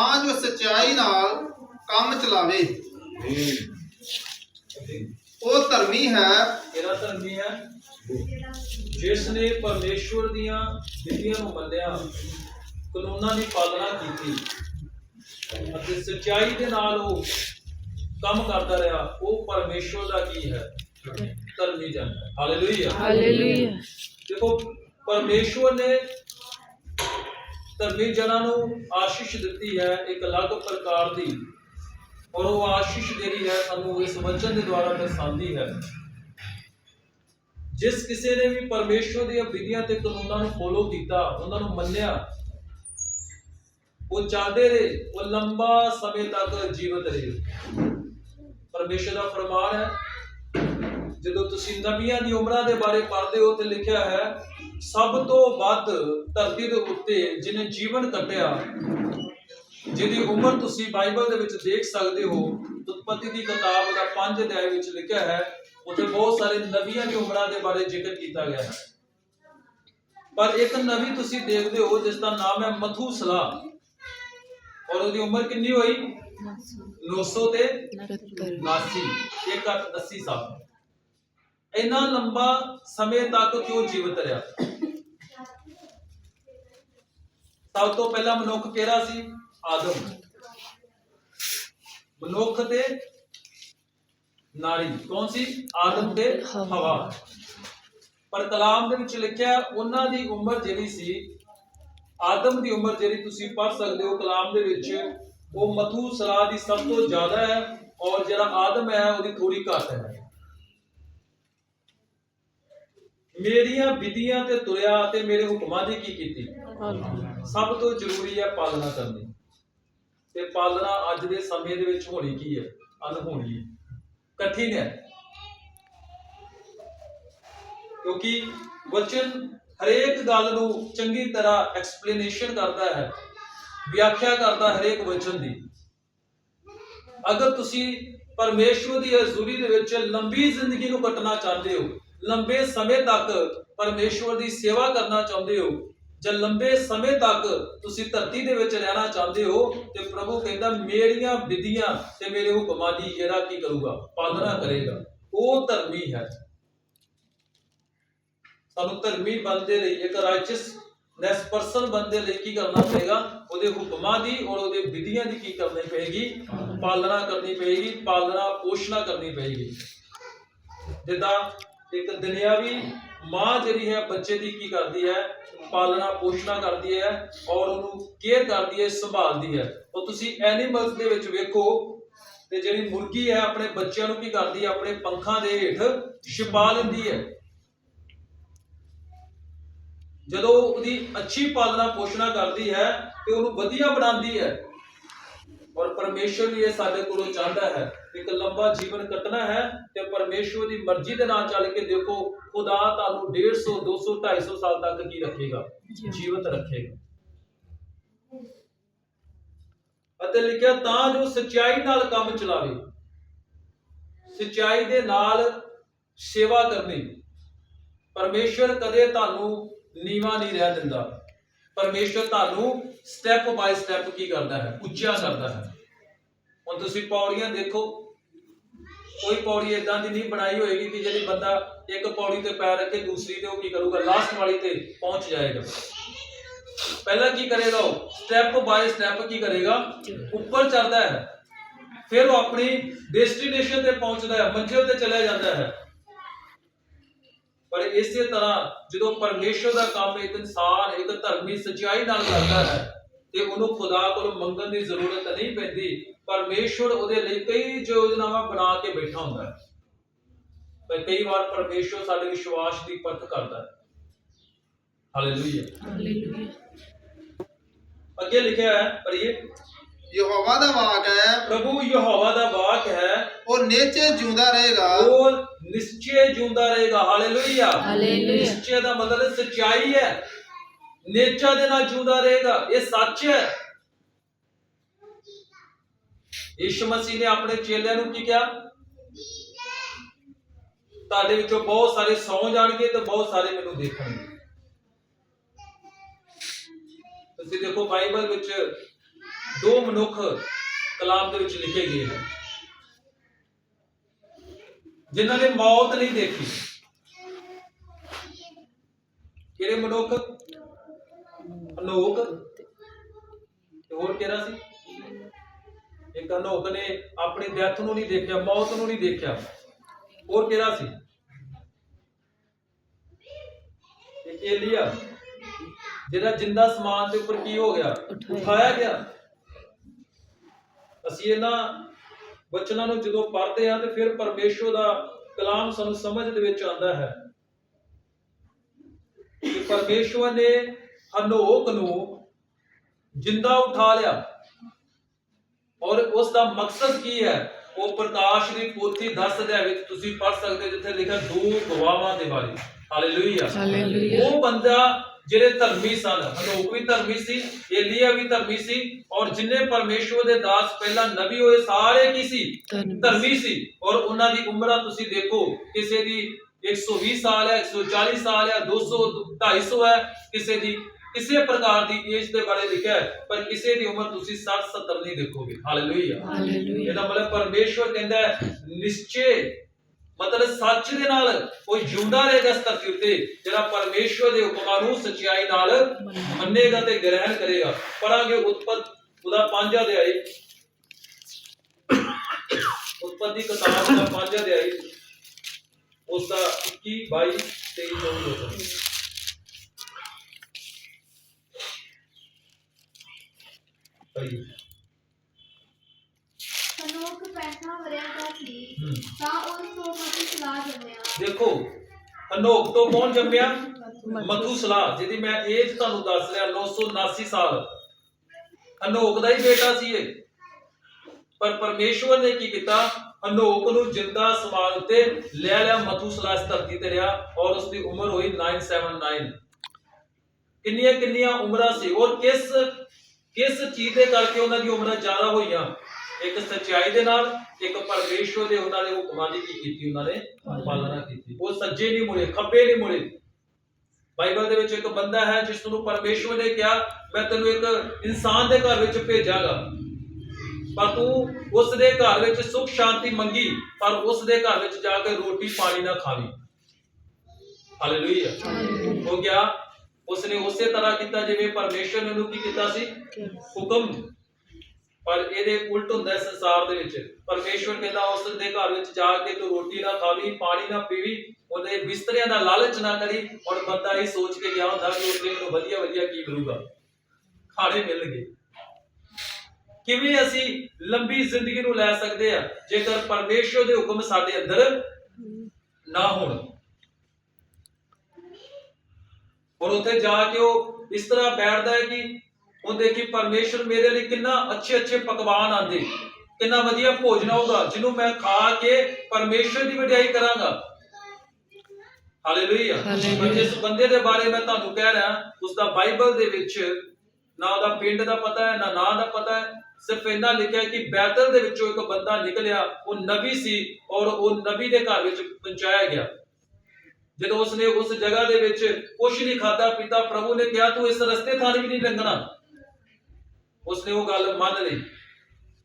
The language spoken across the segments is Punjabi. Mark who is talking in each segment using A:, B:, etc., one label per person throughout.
A: ਤਾਂ ਜੋ ਸਚਾਈ ਨਾਲ ਕੰਮ ਚਲਾਵੇ। ਉਹ ਧਰਮੀ ਹੈ।
B: ਕਿਹੜਾ ਧਰਮੀ ਹੈ? ਜਿਸ ਨੇ ਪਰਮੇਸ਼ਵਰ ਦੀਆਂ ਵਿਧੀਆਂ ਨੂੰ ਮੰਨਿਆ ਕਾਨੂੰਨਾਂ ਦੀ ਪਾਲਣਾ ਕੀਤੀ ਅਤੇ ਸੱਚਾਈ ਦੇ ਨਾਲ ਉਹ ਕੰਮ ਕਰਦਾ ਰਿਹਾ ਉਹ ਪਰਮੇਸ਼ਵਰ ਦਾ ਕੀ ਹੈ? ਧਰਮੀ ਜਨ। ਹੈ ਹਾਲੇਲੂਇਆ
C: ਹਾਲੇਲੂਇਆ
B: ਦੇਖੋ ਪਰਮੇਸ਼ਵਰ ਨੇ ਧਰਮੀ ਜਨਾਂ ਨੂੰ ਆਸ਼ੀਸ਼ ਦਿੱਤੀ ਹੈ ਇੱਕ ਅਲੱਗ ਪ੍ਰਕਾਰ ਦੀ। ਔਰ ਉਹ ਆਸ਼ੀਸ਼ ਜਿਹੜੀ ਹੈ ਸਾਨੂੰ ਇਸ ਵਚਨ ਦੇ ਦੁਆਰਾ ਦਰਸਾਉਂਦੀ ਹੈ। ਜਿਸ ਕਿਸੇ ਨੇ ਵੀ ਪਰਮੇਸ਼ਵਰ ਦੀਆਂ ਵਿਧੀਆਂ ਤੇ ਕਾਨੂੰਨਾਂ ਨੂੰ ਫੋਲੋ ਕੀਤਾ, ਉਹਨਾਂ ਨੂੰ ਮੰਨਿਆ, ਉਹ ਚਾਹਦੇ ਰਹੇ, ਉਹ ਲੰਬਾ ਸਮੇਂ ਤੱਕ ਜੀਵਤ ਰਹੇ। ਪਰਮੇਸ਼ਰ ਦਾ ਫਰਮਾਨ ਹੈ, ਜਦੋਂ ਤੁਸੀਂ ਨਬੀਆਂ ਦੀ ਉਮਰਾਂ ਦੇ ਬਾਰੇ ਪੜ੍ਹਦੇ ਹੋ ਤੇ ਲਿਖਿਆ ਹੈ ਸਭ ਤੋਂ ਵੱਧ ਧਰਤੀ ਦੇ ਉੱਤੇ ਜਿਹਨੇ ਜੀਵਨ ਕੱਟਿਆ ਜਿਹਦੀ ਉਮਰ ਤੁਸੀਂ ਬਾਈਬਲ ਦੇ ਵਿੱਚ ਦੇਖ ਸਕਦੇ ਹੋ ਉਤਪਤੀ ਦੀ ਕਿਤਾਬ ਦਾ 5 ਅਧਿਆਇ ਵਿੱਚ ਲਿਖਿਆ ਹੈ ਉੱਥੇ ਬਹੁਤ ਸਾਰੇ ਨਬੀਆਂ ਦੀ ਉਮਰਾਂ ਦੇ ਬਾਰੇ ਜ਼ਿਕਰ ਕੀਤਾ ਗਿਆ ਹੈ। ਪਰ ਇੱਕ ਨਬੀ ਤੁਸੀਂ ਦੇਖਦੇ ਹੋ ਜਿਸ ਦਾ ਨਾਮ ਹੈ ਮਥੂਸਲਾ ਔਰ ਉਹਦੀ ਉਮਰ ਕਿੰਨੀ ਹੋਈ? 900 ਤੇ 89 ਇੱਕ ਅੱਠ 80 ਸਾਲ। ਇੰਨਾ ਲੰਬਾ ਸਮੇਂ ਤੱਕ ਕਿਉਂ ਜੀਵਤ ਰਿਹਾ? ਸਭ ਤੋਂ ਪਹਿਲਾ ਮਨੁੱਖ ਕਿਹੜਾ ਸੀ? ਆਦਮ। ਮਨੁੱਖ ਤੇ ਨਾਰੀ। ਕੌਣ ਸੀ? ਆਦਮ ਤੇ ਹਵਾ। ਪਰ ਕਲਾਮ ਦੇ ਵਿੱਚ ਲਿਖਿਆ, ਉਹਨਾਂ ਦੀ ਉਮਰ ਜਿਹੜੀ ਸੀ, ਆਦਮ ਦੀ ਉਮਰ ਜਿਹੜੀ ਤੁਸੀਂ ਪੜ੍ਹ ਸਕਦੇ ਹੋ ਕਲਾਮ ਦੇ ਵਿੱਚ, ਉਹ ਮਥੂ ਸਲਾ ਦੀ ਸਭ ਤੋਂ ਜ਼ਿਆਦਾ ਹੈ ਔਰ ਜਿਹੜਾ ਆਦਮ ਹੈ, ਉਹਦੀ ਥੋੜੀ ਘੱਟ ਹੈ। ਮੇਰੀਆਂ ਵਿਧੀਆਂ ਤੇ ਤੁਰਿਆ ਤੇ ਮੇਰੇ ਹੁਕਮਾਂ ਦੀ ਕੀ ਕੀਤੀ? ਸਭ ਤੋਂ ਜ਼ਰੂਰੀ ਹੈ ਪਾਲਣਾ ਕਰਨੀ। ਤੇ ਪਾਲਣਾ ਅੱਜ ਦੇ ਸਮੇਂ ਦੇ ਵਿੱਚ ਹੋਣੀ ਕੀ ਹੈ? ਅਨਹੋਣੀ ਹੈ। ਕਠਿਨ ਹੈ। ਕਿਉਂਕਿ ਵਚਨ ਹਰੇਕ ਗੱਲ ਨੂੰ ਚੰਗੀ ਤਰ੍ਹਾਂ ਐਕਸਪਲੇਨੇਸ਼ਨ ਕਰਦਾ ਹੈ ਵਿਆਖਿਆ ਕਰਦਾ ਹਰੇਕ ਵਚਨ ਦੀ। ਅਗਰ ਤੁਸੀਂ ਪਰਮੇਸ਼ਵਰ ਦੀ ਹਜ਼ੂਰੀ ਦੇ ਵਿੱਚ ਲੰਬੀ ਜ਼ਿੰਦਗੀ ਨੂੰ ਕੱਟਣਾ ਚਾਹੁੰਦੇ ਹੋ ਲੰਬੇ ਸਮੇਂ ਤੱਕ ਪਰਮੇਸ਼ਵਰ ਦੀ ਸੇਵਾ ਕਰਨਾ ਚਾਹੁੰਦੇ ਹੋ, ਜਾਂ ਲੰਬੇ ਸਮੇਂ ਤੱਕ ਤੁਸੀਂ ਧਰਤੀ ਦੇ ਵਿੱਚ ਰਹਿਣਾ ਚਾਹੁੰਦੇ ਹੋ ਤੇ ਪ੍ਰਭੂ ਕਹਿੰਦਾ ਮੇਰੀਆਂ ਵਿਧੀਆਂ ਤੇ ਮੇਰੇ ਹੁਕਮਾਂ ਦੀ ਜਿਹੜਾ ਕੀ ਕਰੂਗਾ, ਪਾਲਣਾ ਕਰੇਗਾ। ਉਹ ਧਰਮੀ ਹੈ। ਸਾਨੂੰ ਧਰਮੀ ਬਣਦੇ ਲਈ, ਇੱਕ ਰਾਈਚਸਨੈਸ ਪਰਸਨ ਬਣਦੇ ਲਈ ਕੀ ਕਰਨਾ ਪਏਗਾ? ਉਹਦੇ ਹੁਕਮਾਂ ਦੀ ਔਰ ਉਹਦੇ ਵਿਧੀਆਂ ਦੀ ਕੀ ਕਰਨੀ ਪਏਗੀ? ਪਾਲਣਾ ਕਰਨੀ ਪਏਗੀ, ਪਾਲਣਾ ਪੋਸ਼ਣਾ ਕਰਨੀ ਪਏਗੀ। ਜਿੱਦਾਂ ਇੱਕ ਦੁਨਿਆਵੀ ਮਾਂ ਜਿਹੜੀ ਹੈ, ਬੱਚੇ ਦੀ ਕੀ ਕਰਦੀ ਹੈ? ਪਾਲਣਾ, ਪੋਸ਼ਣਾ ਕਰਦੀ ਹੈ ਔਰ ਉਹਨੂੰ ਕੇਅਰ ਕਰਦੀ ਹੈ, ਸੰਭਾਲਦੀ ਹੈ। ਉਹ ਤੁਸੀਂ ਐਨੀਮਲਸ ਦੇ ਵਿੱਚ ਵੇਖੋ ਤੇ ਜਿਹੜੀ ਮੁਰਗੀ ਹੈ, ਆਪਣੇ ਬੱਚਿਆਂ ਨੂੰ ਕੀ ਕਰਦੀ ਹੈ? ਆਪਣੇ ਪੰਖਾਂ ਦੇ ਹੇਠ ਛਿਪਾ ਲੈਂਦੀ ਹੈ। ਜਦੋਂ ਉਹਦੀ ਅੱਛੀ ਪਾਲਣਾ, ਪੋਸ਼ਣਾ ਕਰਦੀ ਹੈ ਤੇ ਉਹਨੂੰ ਵਧੀਆ ਬਣਾਉਂਦੀ ਹੈ। ਔਰ ਪਰਮੇਸ਼ਵਰ ਵੀ ਇਹ ਸਾਡੇ ਕੋਲੋਂ ਚਾਹੁੰਦਾ ਹੈ। ਇੱਕ ਲੰਬਾ ਜੀਵਨ ਕੱਟਣਾ ਹੈ ਤੇ ਪਰਮੇਸ਼ਵਰ ਦੀ ਮਰਜ਼ੀ ਦੇ ਨਾਲ ਚੱਲ ਕੇ ਦੇਖੋ ਖੁਦਾ ਤੁਹਾਨੂੰ 150 200 250 ਸਾਲ ਤੱਕ ਕੀ ਰੱਖੇਗਾ? ਜੀਵਤ ਰੱਖੇਗਾ। ਅਤੇ ਲਿਖਿਆ ਤਾਂ ਜੋ ਸਚਾਈ ਨਾਲ ਕੰਮ ਚਲਾਵੇ ਸਚਾਈ ਦੇ ਨਾਲ ਸੇਵਾ ਕਰਨੀ ਪਰਮੇਸ਼ਵਰ ਕਦੇ ਤੁਹਾਨੂੰ ਨੀਵਾ ਨਹੀਂ ਰਹਿ ਦਿੰਦਾ। ਪਰਮੇਸ਼ਵਰ ਤੁਹਾਨੂੰ ਸਟੈਪ ਬਾਈ ਸਟੈਪ ਕੀ ਕਰਦਾ ਹੈ? ਉੱਚਾ ਕਰਦਾ ਹੈ। ਹੁਣ ਤੁਸੀਂ ਪੌੜੀਆਂ ਦੇਖੋ ਕੋਈ ਪੌੜੀ ਇਦਾਂ ਦੀ ਨਹੀਂ ਬਣਾਈ ਹੋਏਗੀ ਕਿ ਜਿਹੜੀ ਬੰਦਾ ਇੱਕ ਪੌੜੀ ਤੇ ਪੈਰ ਰੱਖੇ, ਦੂਸਰੀ ਤੇ ਉਹ ਕੀ ਕਰੂਗਾ? ਲਾਸਟ ਵਾਲੀ ਤੇ ਪਹੁੰਚ ਜਾਏਗਾ। ਪਹਿਲਾਂ ਕੀ ਕਰੇਗਾ ਉਹ? ਸਟੈਪ ਬਾਈ ਸਟੈਪ ਕੀ ਕਰੇਗਾ? ਉੱਪਰ ਚੜਦਾ ਹੈ। ਫਿਰ ਉਹ ਆਪਣੀ ਡੈਸਟੀਨੇਸ਼ਨ ਤੇ ਪਹੁੰਚਦਾ ਹੈ, ਮੰਜ਼ਿਲ ਤੇ ਚਲਾ ਜਾਂਦਾ ਹੈ। ਪਰ ਇਸੇ ਤਰ੍ਹਾਂ ਜਦੋਂ ਪਰਮੇਸ਼ਰ ਦਾ ਕੰਮ ਇੱਕ ਇਨਸਾਨ, ਇੱਕ ਧਰਮੀ ਸਚਾਈ ਨਾਲ ਕਰਦਾ ਹੈ ਤੇ ਉਹਨੂੰ ਖੁਦਾ ਕੋਲੋਂ ਮੰਗਣ ਦੀ ਜ਼ਰੂਰਤ ਨਹੀਂ ਪੈਂਦੀ ਪਰਮੇਸ਼ਰ ਉਹਦੇ ਲਈ ਕਈ ਯੋਜਨਾਵਾਂ ਬਣਾ ਕੇ ਬੈਠਾ ਹੁੰਦਾ ਹੈ। ਪਰ ਕਈ ਵਾਰ ਪਰਮੇਸ਼ਰ ਸਾਡੇ ਵਿਸ਼ਵਾਸ ਦੀ ਪਰਖ ਕਰਦਾ ਹੈ। ਹਾਲੇਲੂਇਆ
C: ਹਾਲੇਲੂਇਆ
B: ਅੱਗੇ ਲਿਖਿਆ ਹੈ ਪੜ੍ਹੀਏ।
A: ਯਹੋਵਾ ਦਾ ਵਾਕ ਹੈ।
B: ਪ੍ਰਭੂ ਯਹੋਵਾ ਦਾ ਵਾਕ ਹੈ।
A: ਉਹ ਨੇਚੇ ਜਿਉਂਦਾ ਰਹੇਗਾ।
B: ਉਹ ਨਿਸ਼ਚੈ ਜਿਉਂਦਾ ਰਹੇਗਾ। Hallelujah
C: hallelujah.
B: ਨਿਸ਼ਚੈ ਦਾ ਮਤਲਬ ਸਚਾਈ ਹੈ। ਨੇਚਾ ਦੇ ਨਾਲ ਜੁਦਾ ਰਹੇਗਾ, ਇਹ ਸੱਚ ਹੈ। ਯਿਸੂ ਮਸੀਹ ਨੇ ਆਪਣੇ ਚੇਲਿਆਂ ਨੂੰ ਕੀ ਕਿਹਾ? ਤੁਹਾਡੇ ਵਿੱਚੋਂ ਬਹੁਤ ਸਾਰੇ ਸੌ ਜਾਣਗੇ ਤੇ ਬਹੁਤ ਸਾਰੇ ਮੈਨੂੰ ਦੇਖਣਗੇ। ਤੁਸੀਂ ਦੇਖੋ, ਬਾਈਬਲ ਵਿੱਚ ਦੋ ਮਨੁੱਖ ਕਲਾਮ ਦੇ ਵਿੱਚ ਲਿਖੇ ਗਏ ਨੇ। ਜਿਨ੍ਹਾਂ ਨੇ ਮੌਤ ਨਹੀਂ ਦੇਖੀ। ਕਿਹੜੇ ਮਨੁੱਖ? ਅਨੋਕ ਤੇ ਹੋਰ ਕਿਹੜਾ ਸੀ? ਇੱਕ ਅਨੋਕ ਨੇ ਆਪਣੀ ਡੈਥ ਨੂੰ ਨਹੀਂ ਦੇਖਿਆ, ਮੌਤ ਨੂੰ ਨਹੀਂ ਦੇਖਿਆ। ਹੋਰ ਕਿਹੜਾ ਸੀ? ਇੱਕ ਏਲੀਆ, ਜਿਹੜਾ ਜਿੰਦਾ ਸਮਾਨ ਦੇ ਉੱਪਰ ਕੀ ਹੋ ਗਿਆ? ਉਠਾਇਆ ਗਿਆ। ਅਸੀਂ ਇਹਨਾਂ ਬਚਨਾਂ ਨੂੰ ਜਦੋਂ ਪੜ੍ਹਦੇ ਹਾਂ ਤੇ ਫਿਰ ਪਰਮੇਸ਼ਵਰ ਦਾ ਕਲਾਮ ਸਾਨੂੰ ਸਮਝ ਦੇ ਵਿੱਚ ਆਉਂਦਾ ਹੈ ਕਿ ਪਰਮੇਸ਼ਵਰ ਨੇ ਹਨੋਕ ਨੂੰ ਜਿੰਦਾ ਉਠਾ ਲਿਆ। ਔਰ ਉਸ ਦਾ ਮਕਸਦ ਕੀ ਹੈ? ਉਹ ਪ੍ਰਕਾਸ਼ ਦੀ ਪੋਥੀ 10 ਅਧਿਆਇ ਵਿੱਚ ਤੁਸੀਂ ਪੜ੍ਹ ਸਕਦੇ ਹੋ ਜਿੱਥੇ ਲਿਖਿਆ ਦੋ ਗਵਾਹਾਂ ਦੇ ਬਾਰੇ ਹਾਲੇਲੂਇਆ।
C: ਹਾਲੇਲੂਇਆ।
B: ਉਹ ਬੰਦਾ ਜਿਹੜੇ ਧਰਮੀ ਸਨ ਹਨੋਕ ਵੀ ਧਰਮੀ ਸੀ ਏਲੀਆ ਵੀ ਧਰਮੀ ਸੀ ਔਰ ਜਿੰਨੇ ਪਰਮੇਸ਼ਵਰ ਦੇ ਦਾਸ ਪਹਿਲਾਂ ਨਬੀ ਹੋਏ ਸਾਰੇ ਕੀ ਸੀ।
C: ਧਰਮੀ
B: ਸੀ। ਔਰ ਉਹਨਾਂ ਦੀ ਉਮਰਾਂ ਤੁਸੀਂ ਦੇਖੋ ਕਿਸੇ ਦੀ 120 ਸਾਲ ਹੈ 140 ਸਾਲ ਹੈ 200 250 ਹੈ ਕਿਸੇ ਦੀ ਕਿਸੇ ਪ੍ਰਕਾਰ ਦੀ ਏਜ ਦੇ ਬਾਰੇ ਲਿਖਿਆ ਹੈ ਪਰ ਕਿਸੇ ਦੀ ਉਮਰ ਤੁਸੀਂ 60 70 ਨਹੀਂ ਦੇਖੋਗੇ। ਹਾਲੇਲੂਇਆ।
C: ਹਾਲੇਲੂਇਆ।
B: ਇਹਦਾ ਮਤਲਬ ਪਰਮੇਸ਼ਵਰ ਕਹਿੰਦਾ ਹੈ ਨਿਸ਼ਚੇ ਮਤਲਬ ਸੱਚ ਦੇ ਨਾਲ ਕੋਈ ਜਿਉਂਦਾ ਰਹੇਗਾ ਇਸ ਧਰਤੀ ਉੱਤੇ ਜਿਹੜਾ ਪਰਮੇਸ਼ਵਰ ਦੇ ਹੁਕਮਾਂ ਨੂੰ ਸਚਾਈ ਨਾਲ ਮੰਨੇਗਾ ਤੇ ਗ੍ਰਹਿਣ ਕਰੇਗਾ। ਪੜਾਂਗੇ ਉਤਪਤ ਉਹਦਾ ਪੰਜ ਅਧਿਆਇ। ਉਤਪਤ ਦੀ ਕਿਤਾਬ ਦਾ ਪੰਜ ਅਧਿਆਇ। ਉਸ ਦਾ 21 22 23 24 ਵਚਨ ਪੜ੍ਹੀਏ।
D: ਹਨੋਕ 65 ਵਰਿਆਂ ਦਾ ਸੀ
B: ਹੂੰ।
D: ਤਾਂ ਉਸ ਤੋਂ ਮਤੀ ਸਲਾਹ ਜੰਮਿਆ।
B: ਦੇਖੋ ਹਨੋਕ ਤੋਂ ਕੌਣ ਜੰਮਿਆ? ਮਥੂ। ਸਲਾਹ ਜਿਹਦੀ ਮੈਂ ਏਜ ਤੁਹਾਨੂੰ ਦੱਸ ਰਿਹਾ 979 ਸਾਲ। ਹਨੋਕ ਦਾ ਹੀ ਬੇਟਾ ਸੀ ਇਹ। ਪਰ ਪਰਮੇਸ਼ਵਰ ਨੇ ਕੀ ਕੀਤਾ? ਹਨੋਕ ਨੂੰ ਜਿੰਦਾ ਸਮਾਨ ਉੱਤੇ ਲੈ ਲਿਆ ਮਥੂ ਸਲਾਹ ਇਸ ਧਰਤੀ ਤੇ ਰਿਹਾ ਔਰ ਉਸ ਦੀ ਉਮਰ ਹੋਈ 979 ਕਿੰਨੀਆਂ ਕਿੰਨੀਆਂ ਉਮਰਾਂ ਸੀ? ਔਰ ਕਿਸ ਕਿਸ ਚੀਜ਼ ਦੇ ਕਰਕੇ ਉਹਨਾਂ ਦੀ ਉਮਰਾਂ ਜ਼ਿਆਦਾ ਹੋਈਆਂ? ਇੱਕ ਸੱਚਾਈ ਦੇ ਨਾਲ ਇੱਕ ਪਰਮੇਸ਼ਵਰ ਦੇ ਉਹਨਾਂ ਦੇ ਹੁਕਮਾਂ ਦੀ ਕੀ ਕੀਤੀ ਉਹਨਾਂ ਨੇ? ਪਾਲਣਾ ਕੀਤੀ। ਉਹ ਸੱਜੇ ਨਹੀਂ ਮੁੜੇ ਖੱਬੇ ਨਹੀਂ ਮੁੜੇ। ਬਾਈਬਲ ਦੇ ਵਿੱਚ ਇੱਕ ਬੰਦਾ ਹੈ ਜਿਸ ਨੂੰ ਪਰਮੇਸ਼ਵਰ ਨੇ ਕਿਹਾ ਮੈਂ ਤੈਨੂੰ ਇੱਕ ਇਨਸਾਨ ਦੇ ਘਰ ਵਿੱਚ ਭੇਜਾਂਗਾ। ਪਰ ਤੂੰ ਉਸ ਦੇ ਘਰ ਵਿੱਚ ਸੁਖ ਸ਼ਾਂਤੀ ਮੰਗੀ ਪਰ ਉਸ ਦੇ ਘਰ ਵਿੱਚ ਜਾ ਕੇ ਰੋਟੀ ਪਾਣੀ ਨਾ ਖਾਵੀ ਹਾਲੇਲੂਇਆ ਹੋ ਗਿਆ ਉਸਨੇ ਉਸੇ ਤਰ੍ਹਾਂ ਕੀਤਾ ਜਿਵੇਂ ਪਰਮੇਸ਼ਵਰ ਨੇ ਉਹਨੂੰ ਕੀ ਕੀਤਾ ਸੀ? ਹੁਕਮ। ਪਰ ਇਹਦੇ ਉਲਟ ਹੁੰਦਾ ਹੈ ਸੰਸਾਰ ਦੇ ਵਿੱਚ। ਪਰਮੇਸ਼ਵਰ ਕਹਿੰਦਾ ਉਸ ਦੇ ਘਰ ਵਿੱਚ ਜਾ ਕੇ ਤੂੰ ਰੋਟੀ ਨਾ ਖਾਵੀ ਪਾਣੀ ਨਾ ਪੀਵੀ ਉਹਦੇ ਬਿਸਤਰਿਆਂ ਦਾ ਲਾਲਚ ਨਾ ਕਰੀ। ਔਰ ਬੰਦਾ ਇਹ ਸੋਚ ਕੇ ਗਿਆ ਹੁੰਦਾ ਕਿ ਉੱਥੇ ਮੈਨੂੰ ਵਧੀਆ ਵਧੀਆ ਕੀ ਮਿਲੂਗਾ? ਖਾਣੇ ਮਿਲਣਗੇ ਕਿਵੇਂ ਅਸੀਂ ਲੰਬੀ ਜ਼ਿੰਦਗੀ ਨੂੰ ਲੈ ਸਕਦੇ ਆ ਜੇਕਰ ਪਰਮੇਸ਼ਵਰ ਦੇ ਹੁਕਮ ਸਾਡੇ ਅੰਦਰ ਨਾ ਹੋਣ। ਔਰ ਉੱਥੇ ਜਾ ਕੇ ਉਹ ਇਸ ਤਰ੍ਹਾਂ ਬੈਠਦਾ ਹੈ ਕਿ ਉਹ ਦੇਖੀ ਪਰਮੇਸ਼ਰ ਮੇਰੇ ਲਈ ਕਿੰਨਾ ਅੱਛੇ ਅੱਛੇ ਪਕਵਾਨ ਆਂਦੇ ਕਿੰਨਾ ਵਧੀਆ ਭੋਜਨ ਆਊਗਾ ਜਿਹਨੂੰ ਮੈਂ ਖਾ ਕੇ ਪਰਮੇਸ਼ਰ ਦੀ ਵਡਿਆਈ ਕਰਾਂਗਾ। ਹਾਲੇਲੂਇਆ। ਪਰ ਜਿਸ ਬੰਦੇ ਦੇ ਬਾਰੇ ਮੈਂ ਤੁਹਾਨੂੰ ਕਹਿ ਰਿਹਾ ਉਸ ਦਾ ਬਾਈਬਲ ਦੇ ਵਿੱਚ ਨਾ ਉਹਦਾ ਪਿੰਡ ਦਾ ਪਤਾ ਹੈ ਨਾ ਨਾਂ ਦਾ ਪਤਾ ਹੈ ਸਿਰਫ ਇੰਨਾ ਲਿਖਿਆ ਕਿ ਬੈਤਲ ਦੇ ਵਿੱਚੋਂ ਇੱਕ ਬੰਦਾ ਨਿਕਲਿਆ ਉਹ ਨਬੀ ਸੀ ਔਰ ਉਹ ਨਬੀ ਦੇ ਘਰ ਵਿੱਚ ਪਹੁੰਚਾਇਆ ਗਿਆ। ਜਦੋਂ ਉਸਨੇ ਉਸ ਜਗ੍ਹਾ ਦੇ ਵਿੱਚ ਕੁਛ ਨਹੀਂ ਖਾਦਾ ਪੀਤਾ, ਪ੍ਰਭੂ ਨੇ ਕਿਹਾ, ਤੂੰ ਇਸ ਰਸਤੇ ਥਾਂ ਵੀ ਨਹੀਂ ਲੰਘਣਾ। ਉਸਨੇ ਉਹ ਗੱਲ ਮੰਨ ਲਈ।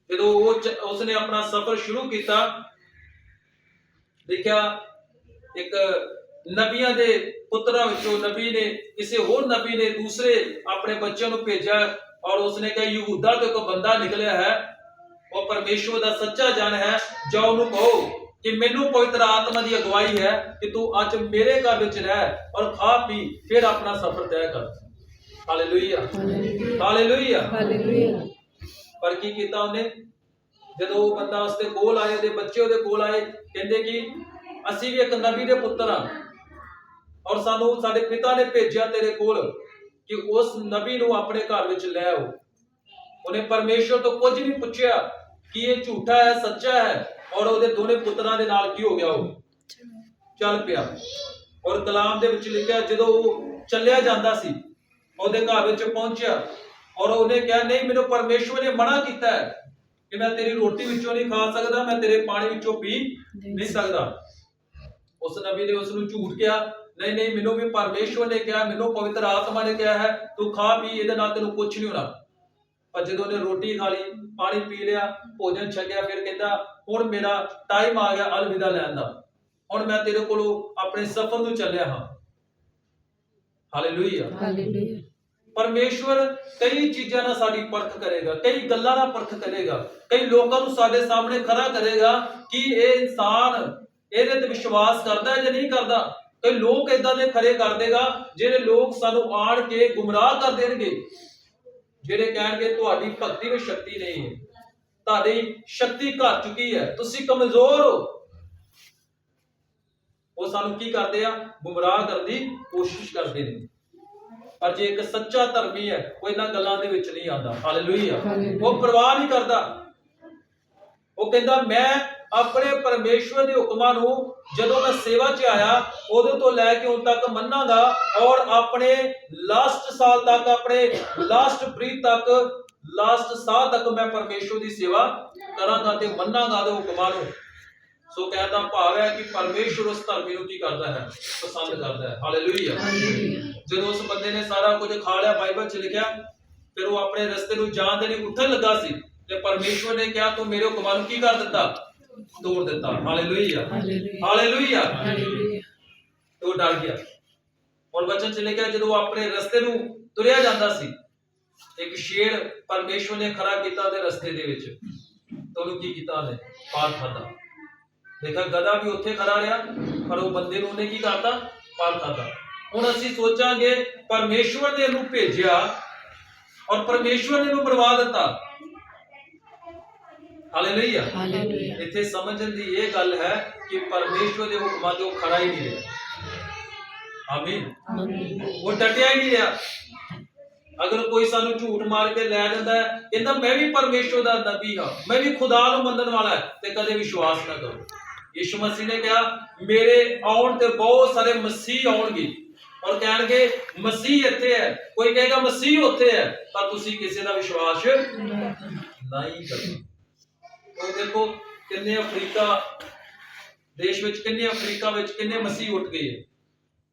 B: ਜਦੋਂ ਉਹ ਉਸਨੇ ਆਪਣਾ ਸਫ਼ਰ ਸ਼ੁਰੂ ਕੀਤਾ, ਦੇਖਿਆ ਇੱਕ ਨਬੀਆਂ ਦੇ ਪੁੱਤਰਾਂ ਵਿੱਚੋਂ ਨਬੀ ਨੇ ਕਿਸੇ ਹੋਰ ਨਬੀ ਨੇ ਦੂਸਰੇ ਆਪਣੇ ਬੱਚਿਆਂ ਨੂੰ ਭੇਜਿਆ ਔਰ ਉਸਨੇ ਕਿਹਾ, ਯਹੂਦਾ ਤੋਂ ਇੱਕ ਬੰਦਾ ਨਿਕਲਿਆ ਹੈ, ਉਹ ਪਰਮੇਸ਼ਵਰ ਦਾ ਸੱਚਾ ਜਨ ਹੈ, ਜਾਓ ਉਹਨੂੰ ਕਹੋ। ਕਿ ਮੈਨੂੰ ਪਵਿੱਤਰ ਆਤਮਾ ਦੀ ਅਗਵਾਈ ਹੈ ਕਿ ਤੂੰ ਅੱਜ ਮੇਰੇ ਘਰ ਵਿੱਚ ਰਹਿ ਔਰ ਖਾ ਪੀ ਫਿਰ ਆਪਣਾ ਸਫ਼ਰ ਤੈਅ ਕਰ। ਹਾਲੇਲੂਇਆ
C: ਹਾਲੇਲੂਇਆ
B: ਹਾਲੇਲੂਇਆ ਪਰ ਕੀ ਕੀਤਾ ਉਹਨੇ? ਜਦੋਂ ਉਹ ਬੰਦਾ ਉਸਦੇ ਕੋਲ ਆਏ ਉਹਦੇ ਬੱਚੇ ਉਹਦੇ ਕੋਲ ਆਏ ਕਹਿੰਦੇ ਕਿ ਅਸੀਂ ਵੀ ਇੱਕ ਨਬੀ ਦੇ ਪੁੱਤਰ ਹਾਂ ਔਰ ਸਾਨੂੰ ਸਾਡੇ ਪਿਤਾ ਨੇ ਭੇਜਿਆ ਤੇਰੇ ਕੋਲ ਕਿ ਉਸ ਨਬੀ ਨੂੰ ਆਪਣੇ ਘਰ ਵਿੱਚ ਲੈ ਆਓ। ਉਹਨੇ ਪਰਮੇਸ਼ਵਰ ਤੋਂ ਕੁਝ ਨਹੀਂ ਪੁੱਛਿਆ ਕਿ ਇਹ ਝੂਠਾ ਹੈ ਸੱਚਾ ਹੈ। ਔਰ ਉਹਦੇ ਦੋਨੇ ਪੁੱਤਰਾਂ ਦੇ ਨਾਲ ਕੀ ਹੋ ਗਿਆ ਉਹ? ਚੱਲ ਪਿਆ। ਔਰ ਕਲਾਮ ਦੇ ਵਿੱਚ ਲਿਖਿਆ, ਜਦੋਂ ਉਹ ਚੱਲਿਆ ਜਾਂਦਾ ਸੀ, ਉਹਦੇ ਘਰ ਵਿੱਚ ਪਹੁੰਚਿਆ, ਔਰ ਉਹਨੇ ਕਿਹਾ, ਨਹੀਂ, ਮੈਨੂੰ ਪਰਮੇਸ਼ਵਰ ਨੇ ਮਨਾ ਕੀਤਾ ਹੈ ਕਿ ਮੈਂ ਤੇਰੀ ਰੋਟੀ ਵਿੱਚੋਂ ਨਹੀਂ ਖਾ ਸਕਦਾ, ਮੈਂ ਤੇਰੇ ਪਾਣੀ ਵਿੱਚੋਂ ਪੀ ਨਹੀਂ ਸਕਦਾ। ਉਸ ਨਬੀ ਨੇ ਉਸ ਨੂੰ ਝੂਠ ਕਿਹਾ, ਨਹੀਂ ਨਹੀਂ, ਮੈਨੂੰ ਵੀ ਪਰਮੇਸ਼ਵਰ ਨੇ ਕਿਹਾ, ਮੈਨੂੰ ਪਵਿੱਤਰ ਆਤਮਾ ਨੇ ਕਿਹਾ ਹੈ, ਤੂੰ ਖਾ, ਪੀ, ਇਹਦੇ ਨਾਲ ਤੈਨੂੰ ਕੁਝ ਨਹੀਂ ਹੋਣਾ। ਪਰ ਜਦੋਂ ਉਹਨੇ ਰੋਟੀ ਖਾ ਲਈ ਪਾਣੀ ਪੀ ਲਿਆ ਭੋਜਨ ਛਕਿਆ ਫਿਰ ਕਹਿੰਦਾ ਹੁਣ ਮੇਰਾ ਟਾਈਮ ਆ ਗਿਆ ਅਲਵਿਦਾ ਲੈਣ ਦਾ। ਹੁਣ ਮੈਂ ਤੇਰੇ ਕੋਲੋਂ ਆਪਣੇ ਸਫ਼ਰ ਨੂੰ ਚੱਲਿਆ ਹਾਂ। ਹਾਲੇਲੂਇਆ
C: ਹਾਲੇਲੂਇਆ
B: ਪਰਮੇਸ਼ਵਰ ਕਈ ਚੀਜ਼ਾਂ ਨਾਲ ਸਾਡੀ ਪਰਖ ਕਰੇਗਾ ਕਈ ਗੱਲਾਂ ਨਾਲ ਪਰਖ ਕਰੇਗਾ ਕਈ ਲੋਕਾਂ ਨੂੰ ਸਾਡੇ ਸਾਹਮਣੇ ਖੜਾ ਕਰੇਗਾ ਕਿ ਇਹ ਇਨਸਾਨ ਇਹਦੇ ਤੇ ਵਿਸ਼ਵਾਸ ਕਰਦਾ ਹੈ ਜਾਂ ਨਹੀਂ ਕਰਦਾ। ਕਈ ਲੋਕ ਇਦਾਂ ਦੇ ਖੜੇ ਕਰ ਦੇਗਾ ਜਿਹੜੇ ਲੋਕ ਸਾਨੂੰ ਆਣ ਕੇ ਗੁੰਮਰਾਹ ਕਰ ਦੇਣਗੇ। ਜਿਹੜੇ ਕਹਿਣਗੇ ਤੁਹਾਡੀ ਭਗਤੀ ਵਿੱਚ ਸ਼ਕਤੀ ਨਹੀਂ ਹੈ। ਤੁਹਾਡੀ ਸ਼ਕਤੀ ਘਟ ਚੁੱਕੀ ਹੈ। ਤੁਸੀਂ ਕਮਜ਼ੋਰ ਹੋ। ਉਹ ਸਾਨੂੰ ਕੀ ਕਰਦੇ ਆ? ਗੁੰਮਰਾਹ ਕਰਨ ਦੀ ਕੋਸ਼ਿਸ਼ ਕਰਦੇ ਨੇ। ਪਰ ਜੇ ਇੱਕ ਸੱਚਾ ਧਰਮੀ ਹੈ ਉਹ ਇਹਨਾਂ ਗੱਲਾਂ ਦੇ ਵਿੱਚ ਨਹੀਂ ਆਉਂਦਾ। Hallelujah
C: hallelujah.
B: ਉਹ ਪਰਵਾਹ ਨਹੀਂ ਕਰਦਾ। ਉਹ ਕਹਿੰਦਾ ਮੈਂ ਆਪਣੇ ਪਰਮੇਸ਼ਵਰ ਦੇ ਹੁਕਮਾਂ ਨੂੰ ਜਦੋਂ ਮੈਂ ਸੇਵਾ 'ਚ ਆਇਆ ਉਦੋਂ ਤੋਂ ਲੈ ਕੇ ਹੁਣ ਤੱਕ ਮੰਨਾਂਗਾ ਔਰ ਆਪਣੇ ਲਾਸਟ ਸਾਲ ਤੱਕ ਆਪਣੇ ਲਾਸਟ ਬਰੀਥ ਤੱਕ ਲਾਸਟ ਸਾਹ ਤੱਕ ਮੈਂ ਪਰਮੇਸ਼ਵਰ ਦੀ ਸੇਵਾ ਕਰਾਂਗਾ ਤੇ ਮੰਨਾਂਗਾ ਦੇ ਹੁਕਮਾਂ ਨੂੰ। ਸੋ ਕਹਿੰਦਾ ਭਾਵ ਹੈ ਕਿ ਪਰਮੇਸ਼ਵਰ ਉਸ ਧਰਮੀ ਨੂੰ ਕੀ ਕਰਦਾ ਹੈ? ਪਸੰਦ ਕਰਦਾ ਹੈ। ਹਾਲੇਲੂਇਆ ਜਦੋਂ ਉਸ ਬੰਦੇ ਨੇ ਸਾਰਾ ਕੁਝ ਖਾ ਲਿਆ ਬਾਈਬਲ 'ਚ ਲਿਖਿਆ ਫਿਰ ਉਹ ਆਪਣੇ ਰਸਤੇ ਨੂੰ ਜਾਣ ਦੇ ਲਈ ਉੱਠਣ ਲੱਗਾ ਸੀ ਤੇ ਪਰਮੇਸ਼ਵਰ ਨੇ ਕਿਹਾ ਤੂੰ ਮੇਰੇ ਹੁਕਮਾਂ ਨੂੰ ਕੀ ਕਰ ਦਿੱਤਾ? ਤੋੜ ਦਿੱਤਾ। ਹਾਲੇਲੂਇਆ
C: ਹਾਲੇਲੂਇਆ
B: ਤੇ ਉਹ ਡਰ ਗਿਆ। ਹੁਣ ਵਚਨ 'ਚ ਲਿਖਿਆ ਜਦੋਂ ਉਹ ਆਪਣੇ ਰਸਤੇ ਨੂੰ ਤੁਰਿਆ ਜਾਂਦਾ ਸੀ ਇੱਕ ਸ਼ੇਰ ਪਰਮੇਸ਼ਵਰ ਨੇ ਖੜਾ ਕੀਤਾ ਉਹਦੇ ਰਸਤੇ ਦੇ ਵਿੱਚ। ਤੇ ਉਹਨੂੰ ਕੀ ਕੀਤਾ ਉਹਨੇ? ਪਾਰ ਖਾਦਾ ਦੇਖਾ ਗਧਾ ਵੀ ਉੱਥੇ ਖੜਾ ਰਿਹਾ ਪਰ ਉਹ ਬੰਦੇ ਨੂੰ ਉਹਨੇ ਕੀ ਕਰਤਾ? ਪਾਰ ਖਾਦਾ ਹੁਣ ਅਸੀਂ ਸੋਚਾਂਗੇ ਪਰਮੇਸ਼ਵਰ ਨੇ ਇਹਨੂੰ ਭੇਜਿਆ ਔਰ ਪਰਮੇਸ਼ਵਰ ਨੇ ਇਹਨੂੰ ਮਰਵਾ ਦਿੱਤਾ। ਹਾਲੇਲੂਇਆ।
C: ਹਾਲੇਲੂਇਆ।
B: ਇੱਥੇ ਸਮਝਣ ਦੀ ਇਹ ਗੱਲ ਹੈ ਕਿ ਪਰਮੇਸ਼ਵਰ ਦੇ ਹੁਕਮਾਂ ਤੋਂ ਖੜਾ ਹੀ ਨਹੀਂ ਰਿਹਾ। ਆਮੀਨ। ਉਹ ਡਟਿਆ ਹੀ ਨਹੀਂ ਰਿਹਾ। ਅਗਰ ਕੋਈ ਸਾਨੂੰ ਝੂਠ ਮਾਰ ਕੇ ਲੈ ਜਾਂਦਾ ਹੈ ਕਹਿੰਦਾ ਮੈਂ ਵੀ ਪਰਮੇਸ਼ਵਰ ਦਾ ਨਬੀ ਹਾਂ ਮੈਂ ਵੀ ਖੁਦਾ ਨੂੰ ਮੰਨਣ ਵਾਲਾ ਹੈ ਤੇ ਕਦੇ ਵਿਸ਼ਵਾਸ ਨਾ ਕਰੋ। ਯਿਸੂ ਮਸੀਹ ਨੇ ਕਿਹਾ ਮੇਰੇ ਆਉਣ ਤੇ ਬਹੁਤ ਸਾਰੇ ਮਸੀਹ ਆਉਣਗੇ। ਔਰ ਕਹਿਣਗੇ ਮਸੀਹ ਇੱਥੇ ਹੈ। ਕੋਈ ਕਹੇਗਾ ਮਸੀਹ ਉੱਥੇ ਹੈ ਪਰ ਤੁਸੀਂ ਕਿਸੇ ਦਾ ਵਿਸ਼ਵਾਸ ਨਹੀਂ ਕਰਨਾ ਉਹ ਦੇਖੋ ਕਿੰਨੇ ਅਫਰੀਕਾ ਦੇਸ਼ ਵਿੱਚ ਕਿੰਨੇ ਅਫਰੀਕਾ ਵਿੱਚ ਕਿੰਨੇ ਮਸੀਹ ਉੱਠ ਗਏ।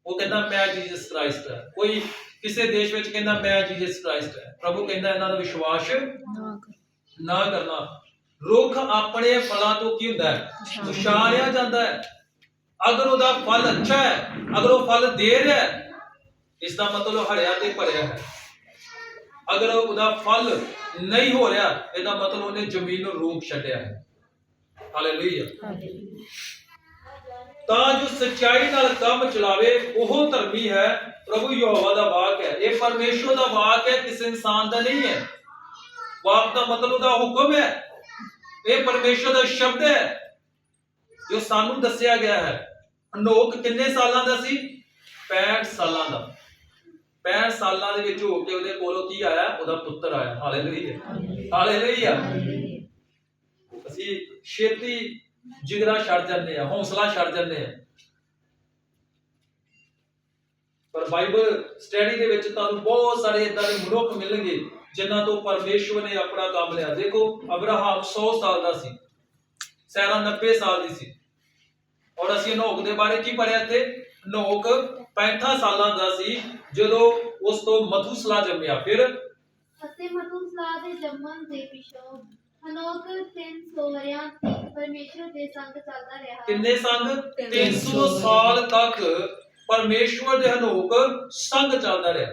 B: ਉਹ ਕਹਿੰਦਾ ਮੈਂ ਜੀਸਸ ਕ੍ਰਾਈਸਟ ਹੈ। ਕੋਈ ਕਿਸੇ ਦੇਸ਼ ਵਿੱਚ ਕਹਿੰਦਾ ਮੈਂ ਜੀਸਸ ਕ੍ਰਾਈਸਟ ਹੈ। ਪ੍ਰਭੂ ਕਹਿੰਦਾ ਇਹਨਾਂ ਦਾ ਵਿਸ਼ਵਾਸ
C: ਨਾ ਕਰ
B: ਨਾ ਕਰਨਾ। ਰੁੱਖ ਆਪਣੇ ਫਲਾਂ ਤੋਂ ਕੀ ਹੁੰਦਾ ਹੈ? ਪਛਾਣਿਆ ਜਾਂਦਾ ਹੈ। ਅਗਰ ਉਹਦਾ ਫਲ ਅੱਛਾ ਹੈ ਅਗਰ ਉਹ ਫਲ ਦੇ ਰਿਹਾ ਹੈ ਇਸ ਦਾ ਮਤਲਬ ਹਰਿਆ ਤੇ ਭਰਿਆ ਹੈ। ਅਗਰ ਉਹਦਾ ਫਲ ਨਹੀਂ ਹੋ ਰਿਹਾ ਇਹਦਾ ਮਤਲਬ ਉਹਨੇ ਜ਼ਮੀਨ ਨੂੰ ਰੋਕ ਛੱਡਿਆ ਹੈ। ਹਾਲੇਲੂਇਆ ਤਾਂ ਜੋ ਸੱਚਾਈ ਨਾਲ ਕੰਮ ਚਲਾਵੇ ਉਹ ਧਰਮੀ ਹੈ ਪ੍ਰਭੂ ਯਹੋਵਾ ਦਾ ਵਾਕ ਹੈ। ਇਹ ਪਰਮੇਸ਼ਵਰ ਦਾ ਵਾਕ ਹੈ ਕਿਸੇ ਇਨਸਾਨ ਦਾ ਨਹੀਂ ਹੈ। ਵਾਕ ਦਾ ਮਤਲਬ ਦਾ ਹੁਕਮ ਹੈ। ਇਹ ਪਰਮੇਸ਼ਵਰ ਦਾ ਸ਼ਬਦ ਹੈ ਜੋ ਸਾਨੂੰ ਦੱਸਿਆ ਗਿਆ ਹੈ। ਅਨੋਖ ਕਿੰਨੇ ਸਾਲਾਂ ਦਾ ਸੀ? 65 ਸਾਲਾਂ ਦਾ। 65 ਸਾਲਾਂ ਦੇ ਵਿੱਚ ਹੋ ਕੇ ਉਹਦੇ ਕੋਲੋਂ ਕੀ ਆਇਆ? ਉਹਦਾ ਪੁੱਤਰ ਆਇਆ। ਹਾਲੇਲੂਇਆ ਹਾਲੇਲੂਇਆ ਅਸੀਂ ਛੇਤੀ ਜਿਗਰਾ ਛੱਡ ਜਾਂਦੇ ਆ ਹੌਸਲਾ ਛੱਡ ਜਾਂਦੇ ਆ ਪਰ ਬਾਈਬਲ ਸਟੱਡੀ ਦੇ ਵਿੱਚ ਤੁਹਾਨੂੰ ਬਹੁਤ ਸਾਰੇ ਇਦਾਂ ਦੇ ਮਨੁੱਖ ਮਿਲਣਗੇ, ਜਿਨ੍ਹਾਂ ਤੋਂ ਪਰਮੇਸ਼ਵਰ ਨੇ ਆਪਣਾ ਕੰਮ ਲਿਆ। ਦੇਖੋ, ਅਬਰਾਹਮ 100 ਸਾਲ ਦਾ ਸੀ। ਸੈਰਾ 90 ਸਾਲ ਦੀ ਸੀ। ਔਰ ਅਸੀਂ ਨੋਕ ਦੇ ਬਾਰੇ ਕੀ ਪੜਿਆ ਇੱਥੇ? ਨੋਕ 65 ਸਾਲਾਂ ਦਾ ਸੀ ਜਦੋਂ ਉਸ ਤੋਂ ਮਧੂਸਲਾ ਜੰਮਿਆ। ਫਿਰ
D: ਅਤੇ ਮਤੂਸਲਾ ਦੇ ਜੰਮਣ ਦੇ ਪਿਛੋਂ ਹਨੋਕ 300 ਵਰਿਆਂ ਤੱਕ ਪਰਮੇਸ਼ਰ ਦੇ ਸੰਗ ਚੱਲਦਾ ਰਿਹਾ।
B: ਕਿੰਨੇ ਸੰਗ? 300 ਸਾਲ ਤੱਕ ਪਰਮੇਸ਼ਵਰ ਦੇ ਹਨੋਕ ਸੰਗ ਚੱਲਦਾ ਰਿਹਾ।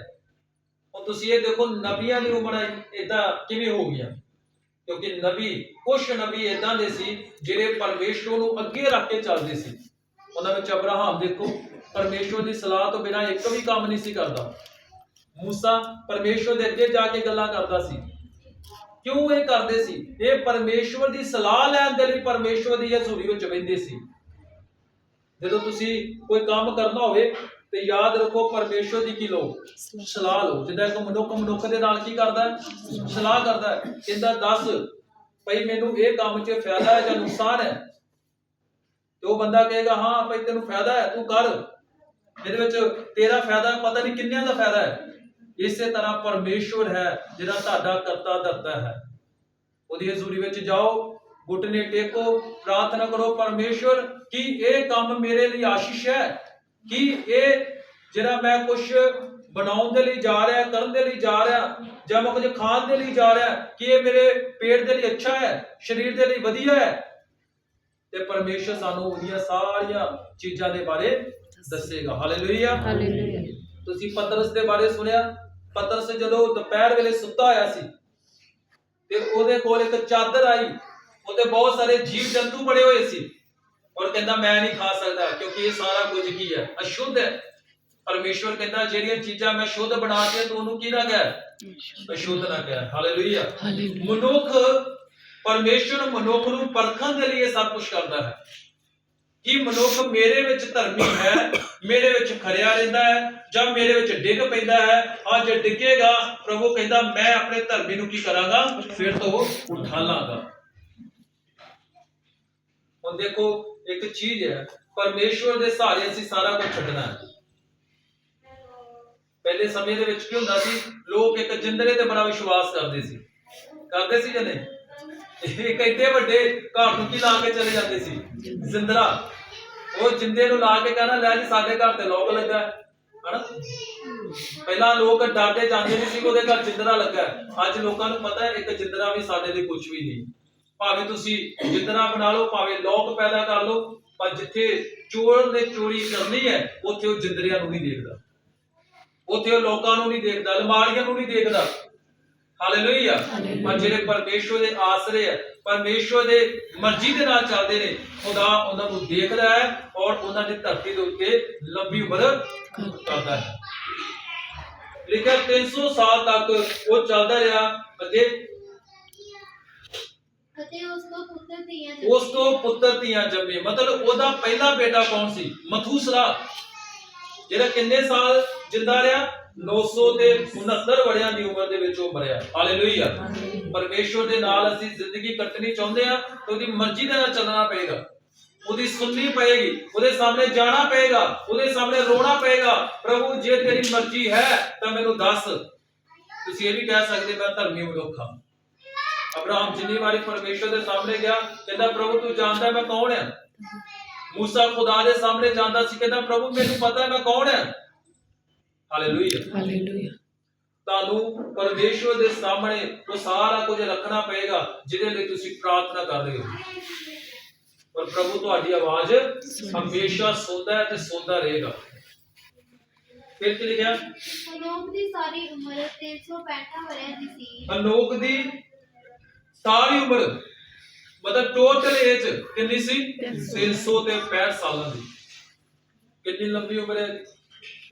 B: ਹੁਣ ਤੁਸੀਂ ਇਹ ਦੇਖੋ ਨਬੀਆਂ ਦੀ ਉਮਰ ਇਦਾਂ ਕਿਵੇਂ ਹੋ ਗਈਆਂ? ਕਿਉਂਕਿ ਨਬੀ ਕੁਝ ਨਬੀ ਇਦਾਂ ਦੇ ਸੀ ਜਿਹੜੇ ਪਰਮੇਸ਼ਵਰ ਨੂੰ ਅੱਗੇ ਰੱਖ ਕੇ ਚੱਲਦੇ ਸੀ। ਉਹਨਾਂ ਵਿੱਚ ਅਬਰਾਹਮ ਦੇਖੋ ਪਰਮੇਸ਼ਵਰ ਦੀ ਸਲਾਹ ਤੋਂ ਬਿਨਾਂ ਇੱਕ ਵੀ ਕੰਮ ਨਹੀਂ ਸੀ ਕਰਦਾ। ਮੂਸਾ ਪਰਮੇਸ਼ਵਰ ਦੇ ਅੱਗੇ ਜਾ ਕੇ ਗੱਲਾਂ ਕਰਦਾ ਸੀ। ਕਿਉਂ ਇਹ ਕਰਦੇ ਸੀ? ਇਹ ਪਰਮੇਸ਼ਵਰ ਦੀ ਸਲਾਹ ਲੈਣ ਦੇ ਲਈ ਪਰਮੇਸ਼ਵਰ ਦੀ ਹਜ਼ੂਰੀ ਵਿੱਚ ਬੈਠਦੇ ਸੀ। ਜਦੋਂ ਤੁਸੀਂ ਕੋਈ ਕੰਮ ਕਰਨਾ ਹੋਵੇ ਤੇ ਯਾਦ ਰੱਖੋ ਪਰਮੇਸ਼ਵਰ ਦੀ ਕੀ ਲੋ ਸਲਾਹ ਲਓ। ਜਿੱਦਾਂ ਇੱਕ ਮਨੁੱਖ ਮਨੁੱਖ ਦੇ ਨਾਲ ਕੀ ਕਰਦਾ ਹੈ? ਸਲਾਹ ਕਰਦਾ ਹੈ। ਕਹਿੰਦਾ, ਦੱਸ ਭਈ ਮੈਨੂੰ ਇਹ ਕੰਮ 'ਚ ਫਾਇਦਾ ਹੈ ਜਾਂ ਨੁਕਸਾਨ ਹੈ? ਤੇ ਉਹ ਬੰਦਾ ਕਹੇਗਾ, ਹਾਂ ਭਈ ਤੈਨੂੰ ਫਾਇਦਾ ਹੈ, ਤੂੰ ਕਰ। ਇਹਦੇ ਵਿੱਚ ਤੇਰਾ ਫਾਇਦਾ, ਪਤਾ ਨਹੀਂ ਕਿੰਨਿਆਂ ਦਾ ਫਾਇਦਾ ਹੈ। ਇਸੇ ਤਰ੍ਹਾਂ ਪਰਮੇਸ਼ਵਰ ਹੈ, ਜਿਹੜਾ ਤੁਹਾਡਾ ਕਰਤਾ ਧਰਤਾ ਹੈ। ਉਹਦੀ ਹਜ਼ੂਰੀ ਵਿੱਚ ਜਾਓ ਘੁਟਨੇ ਟੇਕੋ, ਪ੍ਰਾਰਥਨਾ ਕਰੋ, ਪਰਮੇਸ਼ਵਰ, ਕਿ ਇਹ ਕੰਮ ਮੇਰੇ ਲਈ ਆਸ਼ੀਸ਼ ਹੈ, ਕਿ ਇਹ ਜਿਹੜਾ ਮੈਂ ਕੁਝ ਬਣਾਉਣ ਦੇ ਲਈ ਜਾ ਰਿਹਾ, ਕਰਨ ਦੇ ਲਈ ਜਾ ਰਿਹਾ, ਜਾਂ ਮੈਂ ਕੁਝ ਖਾਣ ਦੇ ਲਈ ਜਾ ਰਿਹਾ, ਕਿ ਇਹ ਮੇਰੇ ਪੇਟ ਦੇ ਲਈ ਅੱਛਾ ਹੈ, ਸਰੀਰ ਦੇ ਲਈ ਵਧੀਆ ਹੈ। ਤੇ ਪਰਮੇਸ਼ਰ ਸਾਨੂੰ ਉਹਦੀਆਂ ਸਾਰੀਆਂ ਚੀਜ਼ਾਂ ਦੇ ਬਾਰੇ ਦੱਸੇਗਾ। ਹਾਲੇਲੂਇਆ।
C: ਹਾਲੇਲੂਇਆ।
B: ਤੁਸੀਂ ਪਤਰਸ ਦੇ ਬਾਰੇ ਸੁਣਿਆ? ਪਤਰਸ ਜਦੋਂ ਦੁਪਹਿਰ ਵੇਲੇ ਸੁੱਤਾ ਹੋਇਆ ਸੀ ਤੇ ਉਹਦੇ ਕੋਲ ਇੱਕ ਚਾਦਰ ਆਈ। ਉਹਦੇ ਬਹੁਤ ਸਾਰੇ ਜੀਵ ਜੰਤੂ ਬੜੇ ਹੋਏ ਸੀ। ਔਰ ਕਹਿੰਦਾ ਮੈਂ ਨਹੀਂ ਖਾ ਸਕਦਾ ਕਿਉਂਕਿ ਇਹ ਸਾਰਾ ਕੁਝ ਕੀ ਹੈ? ਅਸ਼ੁੱਧ ਹੈ। ਪਰਮੇਸ਼ਵਰ ਕਹਿੰਦਾ ਜਿਹੜੀਆਂ ਚੀਜ਼ਾਂ ਮੈਂ ਸ਼ੁੱਧ ਬਣਾ ਕੇ ਤੂੰ ਉਹਨੂੰ ਕੀ ਨਾ ਕਹਿ? ਅਸ਼ੁੱਧ ਨਾ ਕਹਿ। ਹਾਲੇਲੂਇਆ। ਮਨੁੱਖ ਪਰਮੇਸ਼ਵਰ ਮਨੁੱਖ ਨੂੰ ਪਰਖਣ ਦੇ ਲਈ ਇਹ ਸਭ ਕੁਝ ਕਰਦਾ ਹੈ। ਕਿ ਮਨੁੱਖ ਮੇਰੇ ਵਿੱਚ ਧਰਮੀ ਹੈ, ਮੇਰੇ ਵਿੱਚ ਖਰਿਆ ਰਹਿੰਦਾ ਹੈ, ਜਾਂ ਮੇਰੇ ਵਿੱਚ ਡਿੱਗ ਪੈਂਦਾ ਹੈ ਹਾਂ ਜੇ ਡਿੱਗੇਗਾ, ਪ੍ਰਭੂ ਕਹਿੰਦਾ, ਮੈਂ ਆਪਣੇ ਧਰਮੀ ਨੂੰ ਕੀ ਕਰਾਂਗਾ? ਫਿਰ ਤੋਂ ਉਠਾ ਲਾਂਗਾ ਹੁਣ ਦੇਖੋ, ਇੱਕ ਚੀਜ਼ ਹੈ, ਪਰਮੇਸ਼ਵਰ ਦੇ ਸਹਾਰੇ ਅਸੀਂ ਸਾਰਾ ਕੁਝ ਛੱਡਣਾ ਹੈ। ਪਹਿਲੇ ਸਮੇਂ ਦੇ ਵਿੱਚ ਕੀ ਹੁੰਦਾ ਸੀ? ਲੋਕ ਇੱਕ ਜਿੰਦਰੇ ਤੇ ਬੜਾ ਵਿਸ਼ਵਾਸ ਕਰਦੇ ਸੀ। ਕਰਦੇ ਸੀ ਜਾਂ ਨਹੀਂ? ਇੱਕ ਐਡੇ ਵੱਡੇ ਘਰ ਨੂੰ ਕੀ ਲਾ ਕੇ ਚਲੇ ਜਾਂਦੇ ਸੀ? ਜ਼ਿੰਦਰਾ। ਉਹ ਜਿੰਦੇ ਨੂੰ ਲਾ ਕੇ ਕਹਿੰਦਾ ਲੈ ਜੀ ਸਾਡੇ ਘਰ ਤੇ ਲੋਕ ਲੱਗਾ ਹਨਾ? ਪਹਿਲਾਂ ਲੋਕ ਡਰਦੇ ਜਾਂਦੇ ਨਹੀਂ ਸੀ ਉਹਦੇ ਘਰ ਜਿੰਦਰਾ ਲੱਗਾ ਅੱਜ ਲੋਕਾਂ ਨੂੰ ਪਤਾ ਹੈ, ਇੱਕ ਜਿੰਦਰਾ ਵੀ ਸਾਡੇ ਲਈ ਕੁਝ ਵੀ ਨਹੀਂ। ਭਾਵੇਂ ਤੁਸੀਂ ਜਿੰਦਰਾ ਬਣਾ ਲਓ, ਭਾਵੇਂ ਲੋਕ ਪੈਦਾ ਕਰ ਲਓ, ਪਰ ਜਿੱਥੇ ਚੋਰ ਨੇ ਚੋਰੀ ਕਰਨੀ ਹੈ, ਉੱਥੇ ਉਹ ਜਿੰਦਰਿਆਂ ਨੂੰ ਨਹੀਂ ਦੇਖਦਾ। ਉੱਥੇ ਉਹ ਲੋਕਾਂ ਨੂੰ ਨਹੀਂ ਦੇਖਦਾ, ਅਲਮਾਰੀਆਂ ਨੂੰ ਨਹੀਂ ਦੇਖਦਾ। ਹਾਲੇਲੂਇਆ ਪਰ ਜਿਹੜੇ ਪਰਮੇਸ਼ਵਰ ਦੇ ਆਸਰੇ ਹੈ ਪਰਮੇਸ਼ਵਰ ਦੇ ਮਰਜ਼ੀ ਦੇ ਨਾਲ ਚੱਲਦੇ ਨੇ ਖੁਦਾ ਉਹਨਾਂ ਨੂੰ ਦੇਖਦਾ ਹੈ ਔਰ ਉਹਨਾਂ ਦੀ ਧਰਤੀ ਦੇ ਉੱਤੇ ਲੰਬੀ ਉਮਰ ਕਰਦਾ ਹੈ। ਲਿਖਿਆ 300 ਸਾਲ ਤੱਕ ਉਹ ਚੱਲਦਾ ਰਿਹਾ ਅਤੇ
D: ਅਤੇ ਉਸ ਤੋਂ ਪੁੱਤਰ ਧੀਆਂ
B: ਉਸ ਤੋਂ ਪੁੱਤਰ ਧੀਆਂ ਜੰਮੇ। ਮਤਲਬ ਉਹਦਾ ਪਹਿਲਾ ਬੇਟਾ ਕੌਣ ਸੀ? ਮਥੂਸਲਾ ਜਿਹੜਾ ਕਿੰਨੇ ਸਾਲ ਜਿੰਦਾ ਰਿਹਾ? 900 ਤੇ 69 ਵੜਿਆਂ ਦੀ ਉਮਰ ਦੇ ਵਿੱਚ ਉਹ ਮਰਿਆ। ਹਾਲੇਲੂਇਆ ਪਰਮੇਸ਼ਵਰ ਦੇ ਨਾਲ ਅਸੀਂ ਜ਼ਿੰਦਗੀ ਕੱਟਣੀ ਚਾਹੁੰਦੇ ਆ ਤਾਂ ਉਹਦੀ ਮਰਜ਼ੀ ਦੇ ਨਾਲ ਚੱਲਣਾ ਪਏਗਾ। ਉਹਦੀ ਸੁਣਨੀ ਪਏਗੀ ਉਹਦੇ ਸਾਹਮਣੇ ਜਾਣਾ ਪਏਗਾ ਉਹਦੇ ਸਾਹਮਣੇ ਰੋਣਾ ਪਏਗਾ। ਪ੍ਰਭੂ ਜੇ ਤੇਰੀ ਮਰਜ਼ੀ ਹੈ ਤਾਂ ਮੈਨੂੰ ਦੱਸ। ਤੁਸੀਂ ਇਹ ਵੀ ਕਹਿ ਸਕਦੇ ਮੈਂ ਧਰਮੀ ਮਨੁੱਖ ਹਾਂ। ਅਬਰਾਹਮ ਜਿੰਨੀ ਵਾਰੀ ਪਰਮੇਸ਼ਵਰ ਦੇ ਸਾਹਮਣੇ ਗਿਆ ਕਹਿੰਦਾ ਪ੍ਰਭੂ ਤੂੰ ਜਾਣਦਾ ਮੈਂ ਕੌਣ ਹਾਂ? ਮੂਸਾ ਖੁਦਾ ਦੇ ਸਾਹਮਣੇ ਜਾਂਦਾ ਸੀ ਕਹਿੰਦਾ ਪ੍ਰਭੂ ਮੈਨੂੰ ਪਤਾ ਹੈ ਮੈਂ ਕੌਣ ਹਾਂ? ਹਾਲੇਲੂਇਆ
C: ਹਾਲੇਲੂਇਆ
B: ਤੁਹਾਨੂੰ ਪਰਮੇਸ਼ਵਰ ਦੇ ਸਾਹਮਣੇ ਉਹ ਸਾਰਾ ਕੁਝ ਰੱਖਣਾ ਪਏਗਾ ਜਿਹਦੇ ਲਈ ਤੁਸੀਂ ਪ੍ਰਾਰਥਨਾ ਕਰ ਰਹੇ ਹੋ। ਪਰ ਪ੍ਰਭੂ ਤੁਹਾਡੀ ਆਵਾਜ਼ ਹਮੇਸ਼ਾ ਸੁਣਦਾ ਹੈ ਤੇ ਸੁਣਦਾ ਰਹੇਗਾ। ਫਿਰ ਕੀ ਲਿਖਿਆ?
D: ਹਨੋਕ ਦੀ ਸਾਰੀ ਉਮਰ 365 ਵਰ੍ਹਿਆਂ ਦੀ ਸੀ।
B: ਅਨੋਕ ਦੀ ਸਾਰੀ ਉਮਰ। ਮਤਲਬ ਟੋਟਲ ਏਜ ਕਿੰਨੀ ਸੀ? 300 ਤੇ 65 ਸਾਲਾਂ ਦੀ। ਕਿੰਨੀ ਲੰਬੀ ਉਮਰ ਹੈ?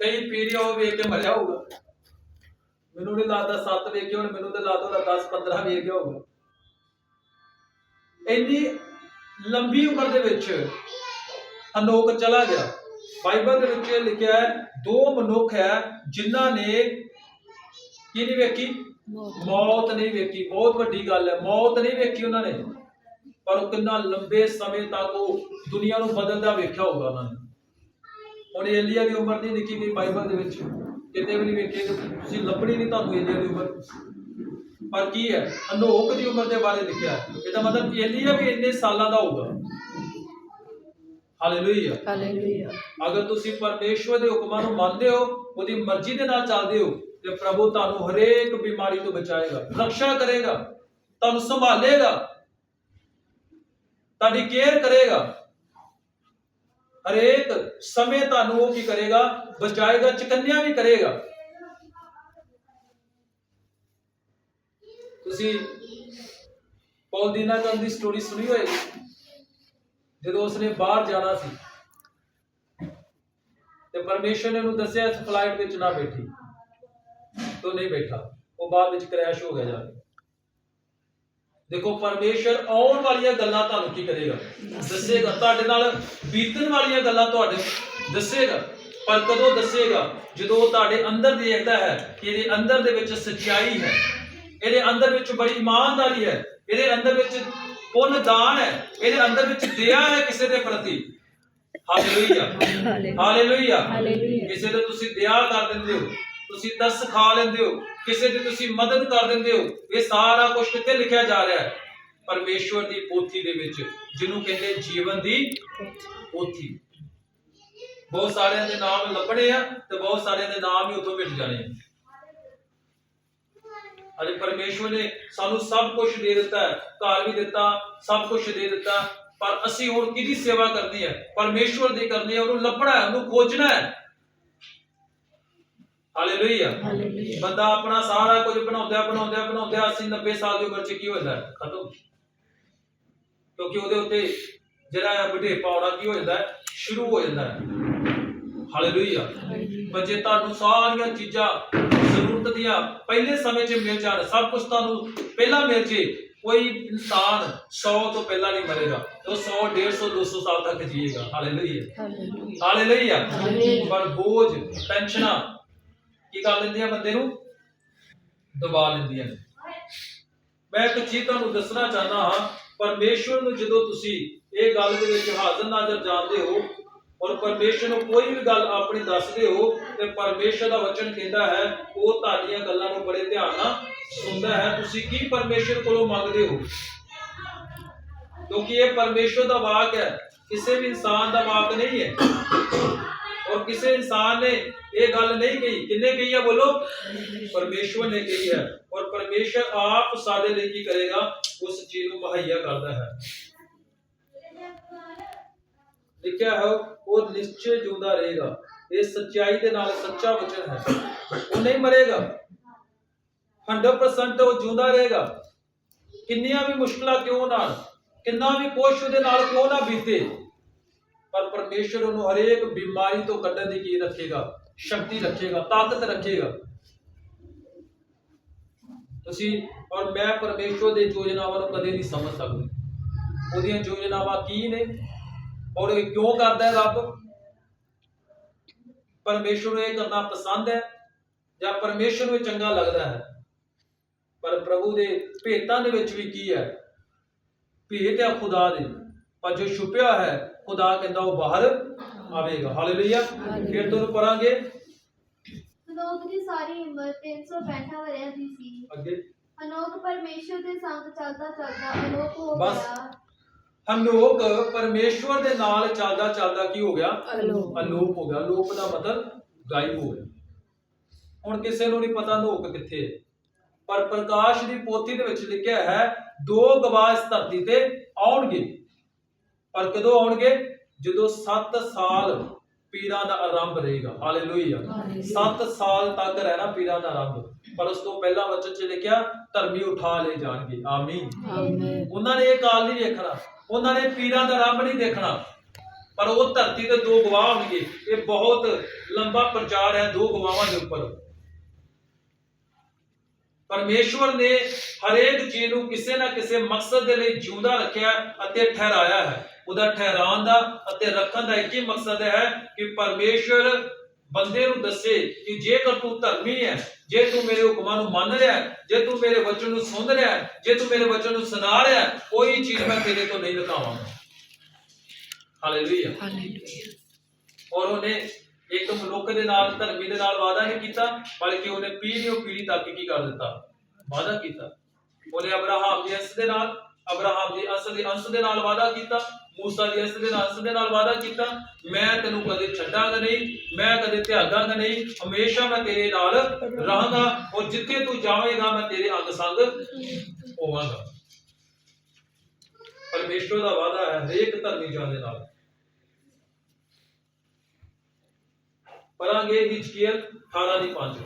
B: ਕਈ ਪੀੜ੍ਹੀਆਂ ਉਹ ਵੇਖ ਕੇ ਮਰਿਆ ਹੋਊਗਾ। ਮੈਨੂੰ ਨਹੀਂ ਲੱਗਦਾ 7 ਵੇਖ ਕੇ ਹੁਣ ਮੈਨੂੰ ਤੇ ਲੱਗਦਾ 10 15 ਵੇਖ ਗਿਆ ਹੋਊਗਾ। ਇੰਨੀ ਲੰਬੀ ਉਮਰ ਦੇ ਵਿੱਚ ਅਨੋਕ ਚਲਾ ਗਿਆ। ਬਾਈਬਲ ਦੇ ਵਿੱਚ ਲਿਖਿਆ ਹੈ ਦੋ ਮਨੁੱਖ ਹੈ ਜਿਨ੍ਹਾਂ ਨੇ ਕੀ ਨਹੀਂ ਵੇਖੀ? ਮੌਤ ਨਹੀਂ ਵੇਖੀ। ਬਹੁਤ ਵੱਡੀ ਗੱਲ ਹੈ। ਮੌਤ ਨਹੀਂ ਵੇਖੀ ਉਹਨਾਂ ਨੇ। ਪਰ ਉਹ ਕਿੰਨਾ ਲੰਬੇ ਸਮੇਂ ਤੱਕ ਉਹ ਦੁਨੀਆ ਨੂੰ ਬਦਲਦਾ ਵੇਖਿਆ ਹੋਊਗਾ ਉਹਨਾਂ ਨੇ। ਹੁਣ ਏਲੀਆ ਦੀ ਉਮਰ ਨਹੀਂ ਲਿਖੀ ਗਈ ਬਾਈਬਲ ਦੇ ਵਿੱਚ। ਕਿਤੇ ਵੀ ਨਹੀਂ ਵੇਖੀ ਤੁਸੀਂ ਲੱਭਣੀ ਨਹੀਂ ਤੁਹਾਨੂੰ ਏਲੀਆ ਦੀ ਉਮਰ। ਪਰ ਕੀ ਹੈ? ਅਨੋਕ ਦੀ ਉਮਰ ਦੇ ਬਾਰੇ ਲਿਖਿਆ ਹੈ। ਇਹਦਾ ਮਤਲਬ ਏਲੀਆ ਵੀ ਇੰਨੇ ਸਾਲਾਂ ਦਾ ਹੋਊਗਾ। ਹਾਲੇਲੂਇਆ
C: ਹਾਲੇਲੂਇਆ
B: ਅਗਰ ਤੁਸੀਂ ਪਰਮੇਸ਼ਵਰ ਦੇ ਹੁਕਮਾਂ ਨੂੰ ਮੰਨਦੇ ਹੋ ਉਹਦੀ ਮਰਜ਼ੀ ਦੇ ਨਾਲ ਚੱਲਦੇ ਹੋ ਤੇ ਪ੍ਰਭੂ ਤੁਹਾਨੂੰ ਹਰੇਕ ਬਿਮਾਰੀ ਤੋਂ ਬਚਾਏਗਾ ਰੱਖਿਆ ਕਰੇਗਾ ਤੁਹਾਨੂੰ ਸੰਭਾਲੇਗਾ। ਤੁਹਾਡੀ ਕੇਅਰ ਕਰੇਗਾ। ਹਰੇਕ ਸਮੇਂ ਤੁਹਾਨੂੰ ਉਹ ਕੀ ਕਰੇਗਾ ਬਚਾਏਗਾ ਚਕੰਨਿਆ ਵੀ ਕਰੇਗਾ। ਤੁਸੀਂ ਪੌਲ ਦੀਨਾ ਦੀ ਸਟੋਰੀ ਸੁਣੀ ਹੋਏਗੀ, ਜਦੋਂ ਉਸਨੇ ਬਾਹਰ ਜਾਣਾ ਸੀ। ਤੇ ਪਰਮੇਸ਼ਰ ਨੇ ਉਹਨੂੰ ਦੱਸਿਆ, ਇਸ ਫਲਾਈਟ ਵਿੱਚ ਨਾ ਬੈਠੀ। ਤੋ ਨਹੀਂ ਬੈਠਾ। ਉਹ ਬਾਅਦ ਵਿੱਚ ਕ੍ਰੈਸ਼ ਹੋ ਗਿਆ ਜਾ ਕੇ। ਦੇਖੋ ਪਰਮੇਸ਼ਰ ਆਉਣ ਵਾਲੀਆਂ ਗੱਲਾਂ ਤੁਹਾਨੂੰ ਕੀ ਕਰੇਗਾ? ਦੱਸੇਗਾ। ਤੁਹਾਡੇ ਨਾਲ ਬੀਤਣ ਵਾਲੀਆਂ ਗੱਲਾਂ ਤੁਹਾਡੇ ਦੱਸੇਗਾ। ਪਰ ਕਦੋਂ ਦੱਸੇਗਾ? ਜਦੋਂ ਉਹ ਤੁਹਾਡੇ ਅੰਦਰ ਦੇਖਦਾ ਹੈ ਕਿ ਇਹਦੇ ਅੰਦਰ ਦੇ ਵਿੱਚ ਸੱਚਾਈ ਹੈ। ਇਹਦੇ ਅੰਦਰ ਵਿੱਚ ਬੜੀ ਇਮਾਨਦਾਰੀ ਹੈ। ਇਹਦੇ ਅੰਦਰ ਵਿੱਚ ਪੁੰਨ ਦਾਨ ਹੈ। ਇਹਦੇ ਅੰਦਰ ਵਿੱਚ ਦਇਆ ਹੈ ਕਿਸੇ ਦੇ ਪ੍ਰਤੀ। Hallelujah hallelujah
C: hallelujah.
B: ਕਿਸੇ ਦੇ ਤੁਸੀਂ ਦਇਆ ਕਰ ਦਿੰਦੇ ਹੋ। ਤੁਸੀਂ ਦਸ ਖਾ ਲੈਂਦੇ ਹੋ, ਕਿਸੇ ਦੀ ਤੁਸੀਂ ਮਦਦ ਕਰ ਦਿੰਦੇ ਹੋ, ਇਹ ਸਾਰਾ ਕੁਝ ਕਿੱਥੇ ਲਿਖਿਆ ਜਾ ਰਿਹਾ ਹੈ? ਪਰਮੇਸ਼ਵਰ ਦੀ ਪੋਥੀ ਦੇ ਵਿੱਚ, ਜਿਹਨੂੰ ਕਹਿੰਦੇ ਜੀਵਨ ਦੀ ਪੋਥੀ। ਬਹੁਤ ਸਾਰਿਆਂ ਦੇ ਨਾਮ ਲੱਭਣੇ ਆ ਤੇ ਬਹੁਤ ਸਾਰਿਆਂ ਦੇ ਨਾਮ ਹੀ ਉਥੋਂ ਮਿਟ ਜਾਣੇ ਆ। ਅਰੇ ਪਰਮੇਸ਼ਵਰ ਨੇ ਸਾਨੂੰ ਸਭ ਕੁਝ ਦੇ ਦਿੱਤਾ ਹੈ, ਘਰ ਵੀ ਦਿੱਤਾ, ਸਭ ਕੁਝ ਦੇ ਦਿੱਤਾ, ਪਰ ਅਸੀਂ ਹੁਣ ਕਿਹਦੀ ਸੇਵਾ ਕਰਨੀ ਹੈ? ਪਰਮੇਸ਼ਵਰ ਦੀ ਕਰਨੀ ਹੈ, ਉਹਨੂੰ ਲੱਭਣਾ ਹੈ, ਉਹਨੂੰ ਖੋਜਣਾ ਹੈ। ਹਾਲੇਲੂਇਆ। ਬੰਦਾ ਆਪਣਾ ਸਾਰਾ ਕੁਝ ਬਣਾਉਂਦਾ ਬਣਾਉਂਦਾ ਬਣਾਉਂਦਾ 80 90 ਸਾਲ ਦੀ ਉਮਰ 'ਚ ਕੀ ਹੋ ਜਾਂਦਾ? ਖਤਮ। ਕਿਉਂਕਿ ਉਹਦੇ ਉੱਤੇ ਜਿਹੜਾ ਹੈ ਬੁਢੇਪਾ ਆਉਣਾ ਕੀ ਹੋ ਜਾਂਦਾ? ਸ਼ੁਰੂ ਹੋ ਜਾਂਦਾ ਹੈ। ਹਾਲੇਲੂਇਆ। ਜੇ ਤੁਹਾਨੂੰ ਸਾਰੀਆਂ ਚੀਜ਼ਾਂ ਜ਼ਰੂਰਤ ਦੀਆਂ ਪਹਿਲੇ ਸਮੇਂ 'ਚ ਮਿਲ ਜਾਣ ਸਭ ਕੁਝ ਤੁਹਾਨੂੰ ਪਹਿਲਾਂ ਮਿਲ ਜੇ ਕੋਈ ਇਨਸਾਨ 100 ਤੋਂ ਪਹਿਲਾਂ ਨਹੀਂ ਮਰੇਗਾ। ਉਹ 100 150 200 ਸਾਲ ਤੱਕ ਜੀਏਗਾ। ਹਾਲੇਲੂਇਆ।
C: ਹਾਲੇਲੂਇਆ।
B: ਪਰ ਬੋਝ ਟੈਨਸ਼ਨਾਂ ਕੀ ਕਰ ਲੈਂਦੀਆਂ ਬੰਦੇ ਨੂੰ? ਦਬਾ ਲੈਂਦੀਆਂ ਨੇ। ਮੈਂ ਇੱਕ ਚੀਜ਼ ਤੁਹਾਨੂੰ ਦੱਸਣਾ ਚਾਹੁੰਦਾ ਹਾਂ ਪਰਮੇਸ਼ਵਰ ਨੂੰ ਜਦੋਂ ਤੁਸੀਂ ਇਹ ਗੱਲ ਦੇ ਵਿੱਚ ਹਾਜ਼ਰ ਨਾਜ਼ਰ ਜਾਣਦੇ ਹੋ ਔਰ ਪਰਮੇਸ਼ਵਰ ਨੂੰ ਕੋਈ ਵੀ ਗੱਲ ਆਪਣੀ ਦੱਸਦੇ ਹੋ, ਤੇ ਪਰਮੇਸ਼ਵਰ ਦਾ ਵਚਨ ਕਹਿੰਦਾ ਹੈ, ਉਹ ਤੁਹਾਡੀਆਂ ਗੱਲਾਂ ਨੂੰ ਬੜੇ ਧਿਆਨ ਨਾਲ ਸੁਣਦਾ ਹੈ। ਤੁਸੀਂ ਕੀ ਪਰਮੇਸ਼ਵਰ ਕੋਲੋਂ ਮੰਗਦੇ ਹੋ? ਕਿਉਂਕਿ ਇਹ ਪਰਮੇਸ਼ਵਰ ਦਾ ਵਾਕ ਹੈ, ਕਿਸੇ ਵੀ ਇਨਸਾਨ ਦਾ ਵਾਕ ਨਹੀਂ ਹੈ। ਔਰ ਕਿਸੇ ਇਨਸਾਨ ਨੇ ਇਹ ਗੱਲ ਨਹੀਂ ਕਹੀ। ਕਿੰਨੇ ਕਹੀ ਹੈ ਬੋਲੋ? ਪਰਮੇਸ਼ਵਰ ਨੇ ਕਹੀ ਹੈ। ਔਰ ਪਰਮੇਸ਼ਵਰ ਆਪ ਸਾਡੇ ਲਈ ਕੀ ਕਰੇਗਾ? ਉਸ ਚੀਜ਼ ਨੂੰ ਮੁਹੱਈਆ ਕਰਦਾ ਹੈ। ਲਿਖਿਆ ਹੈ, ਉਹ ਨਿਸ਼ਚੈ ਜਿਉਂਦਾ ਰਹੇਗਾ। ਇਹ ਸੱਚਾਈ ਦੇ ਨਾਲ ਸੱਚਾ ਵਚਨ ਹੈ। ਉਹ ਨਹੀਂ ਮਰੇਗਾ। 100% ਉਹ ਜਿਉਂਦਾ ਰਹੇਗਾ। ਕਿੰਨੀਆਂ ਵੀ ਮੁਸ਼ਕਲਾਂ ਕਿਉਂ ਨਾ, ਕਿੰਨਾ ਵੀ ਕੁਛ ਉਹਦੇ ਨਾਲ ਕਿਉਂ ਨਾ ਬੀਤੇ ਪਰ ਪਰਮੇਸ਼ਰ ਉਹਨੂੰ ਹਰੇਕ ਬਿਮਾਰੀ ਤੋਂ ਕੱਢਣ ਦੀ ਕੀ ਰੱਖੇਗਾ? ਸ਼ਕਤੀ ਰੱਖੇਗਾ, ਤਾਕਤ ਰੱਖੇਗਾ। ਤੁਸੀਂ, ਔਰ ਮੈਂ ਪਰਮੇਸ਼ਰ ਦੇ ਯੋਜਨਾਵਾਂ ਨੂੰ ਕਦੇ ਨਹੀਂ ਸਮਝ ਸਕਦੇ। ਉਹਦੀਆਂ ਯੋਜਨਾਵਾਂ ਕੀ ਨੇ? ਔਰ ਇਹ ਕਿਉਂ ਕਰਦਾ ਹੈ ਰੱਬ? ਪਰਮੇਸ਼ਰ ਨੂੰ ਇਹ ਕਰਨਾ ਪਸੰਦ ਹੈ ਜਾਂ ਪਰਮੇਸ਼ਰ ਨੂੰ ਚੰਗਾ ਲੱਗਦਾ ਹੈ? ਪਰ ਪ੍ਰਭੂ ਦੇ ਭੇਤਾਂ ਦੇ ਵਿੱਚ ਵੀ ਕੀ ਹੈ? ਭੇਤ ਹੈ ਖੁਦਾ ਦੇ, ਪਰ ਜੋ ਛੁਪਿਆ ਹੈ ਖੁਦਾ ਕਹਿੰਦਾ ਉਹ ਬਾਹਰ ਆਵੇਗਾ। ਹਾਲੇਲੂਇਆ। ਫਿਰ ਤੁਹਾਨੂੰ ਪੜਾਂਗੇ।
D: ਹਨੋਕ ਦੀ ਸਾਰੀ ਉਮਰ 365 ਵਰਿਆਂ ਦੀ ਸੀ।
B: ਅੱਗੇ।
D: ਹਨੋਕ ਪਰਮੇਸ਼ਰ ਦੇ ਸੰਗ ਚੱਲਦਾ ਚੱਲਦਾ ਅਲੋਪ ਹੋ
B: ਬਸ।
D: ਗਿਆ
B: ਹਨੋਕ ਪਰਮੇਸ਼ਵਰ ਦੇ ਨਾਲ ਚੱਲਦਾ ਚੱਲਦਾ ਕੀ ਹੋ ਗਿਆ?
C: ਅਲੋਪ।
B: ਹੋ ਗਿਆ। ਲੋਪ ਦਾ ਮਤਲਬ ਗਾਇਬ ਹੋ ਗਿਆ। ਹੁਣ ਕਿਸੇ ਨੂੰ ਨਹੀਂ ਪਤਾ ਹਨੋਕ ਕਿੱਥੇ ਹੈ। ਪਰ ਪ੍ਰਕਾਸ਼ ਦੀ ਪੋਥੀ ਦੇ ਵਿੱਚ ਲਿਖਿਆ ਹੈ ਦੋ ਗਵਾਹ ਇਸ ਧਰਤੀ ਤੇ ਆਉਣਗੇ। ਪਰ ਕਦੋਂ ਆਉਣਗੇ? ਜਦੋਂ 7 ਸਾਲ ਪੀਰਾਂ ਦਾ ਆਰੰਭ ਰਹੇਗਾ। Hallelujah
C: hallelujah.
B: 7 ਸਾਲ ਤੱਕ ਰਹਿਣਾ ਪੀਰਾਂ ਦਾ ਆਰੰਭ। ਪਰ ਉਸ ਤੋਂ ਪਹਿਲਾਂ ਵਚਨ 'ਚ ਲਿਖਿਆ ਧਰਮੀ ਉਠਾ ਲਏ ਜਾਣਗੇ। ਆਮੀਨ ਉਹਨਾਂ ਨੇ ਇਹ ਕਾਲ ਨਹੀਂ ਵੇਖਣਾ। ਉਹਨਾਂ ਨੇ ਪੀਰਾਂ ਦਾ ਰੱਬ ਨਹੀਂ ਦੇਖਣਾ। ਪਰ ਉਹ ਧਰਤੀ ਤੇ ਦੋ ਗਵਾਹ ਹੋਣਗੇ। ਇਹ ਬਹੁਤ ਲੰਬਾ ਪ੍ਰਚਾਰ ਹੈ ਦੋ ਗਵਾਹਾਂ ਦੇ ਉੱਪਰ। ਪਰਮੇਸ਼ਵਰ ਨੇ ਹਰੇਕ ਚੀਜ਼ ਨੂੰ ਕਿਸੇ ਨਾ ਕਿਸੇ ਮਕਸਦ ਦੇ ਲਈ ਜਿਉਂਦਾ ਰੱਖਿਆ ਅਤੇ ਠਹਿਰਾਇਆ ਹੈ। ਉਹਦਾ ਠਹਿਰਾਉਣ ਦਾ ਅਤੇ ਰੱਖਣ ਦਾ ਇੱਕ ਹੀ ਮਕਸਦ ਹੈ ਕਿ ਪਰਮੇਸ਼ਵਰ ਬੰਦੇ ਨੂੰ ਦੱਸੇ ਕਿ ਜੇਕਰ ਤੂੰ ਧਰਮੀ ਹੈ ਜੇ ਤੂੰ ਮੇਰੇ ਹੁਕਮਾਂ ਨੂੰ ਮੰਨ ਰਿਹਾ ਹੈ, ਜੇ ਤੂੰ ਮੇਰੇ ਵਚਨ ਨੂੰ ਸੁਣ ਰਿਹਾ ਹੈ, ਜੇ ਤੂੰ ਮੇਰੇ ਵਚਨ ਨੂੰ ਸੁਣਾ ਰਿਹਾ ਹੈ, ਕੋਈ ਚੀਜ਼ ਮੈਂ ਤੇਰੇ ਤੋਂ ਨਹੀਂ ਲੁਕਾਵਾਂਗਾ। ਹਾਲੇਲੂਇਆ
C: ਹਾਲੇਲੂਇਆ
B: ਔਰ ਉਹਨੇ ਇੱਕ ਮਨੁੱਖ ਦੇ ਨਾਲ ਧਰਮੀ ਦੇ ਨਾਲ ਵਾਅਦਾ ਨਹੀਂ ਕੀਤਾ ਬਲਕਿ ਉਹਨੇ ਪੀੜ੍ਹੀਓਂ ਪੀੜ੍ਹੀ ਤੱਕ ਕੀ ਕਰ ਦਿੱਤਾ? ਵਾਅਦਾ ਕੀਤਾ। ਉਹਨੇ ਅਬਰਾਹਮ ਦੇ ਅੰਸ਼ ਦੇ ਨਾਲ ਅਬਰਾਹਮ ਦੇ ਅੰਸ਼ ਦੇ ਅੰਸ਼ ਦੇ ਨਾਲ ਵਾਅਦਾ ਕੀਤਾ। ਮੂਸਾ ਦੇ ਅੰਸ਼ ਦੇ ਨਾਲ ਦੇ ਨਾਲ ਵਾਅਦਾ ਕੀਤਾ, ਮੈਂ ਤੈਨੂੰ ਕਦੇ ਛੱਡਾਂਗਾ ਨਹੀਂ, ਮੈਂ ਕਦੇ ਤਿਆਗਾਂਗਾ ਨਹੀਂ, ਹਮੇਸ਼ਾ ਮੈਂ ਤੇਰੇ ਨਾਲ ਰਹਾਂਗਾ ਔਰ ਜਿੱਥੇ ਤੂੰ ਜਾਵੇਂਗਾ, ਮੈਂ ਤੇਰੇ ਅੰਗ ਸੰਗ ਹੋਵਾਂਗਾ। ਪਰਮੇਸ਼ਵਰ ਦਾ ਵਾਅਦਾ ਹੈ ਹਰੇਕ ਧਰਮੀ ਜਾਨ ਦੇ ਨਾਲ। ਪੜਾਂਗੇ ਹਿਜਕੀਅਲ 18 ਦੀ 5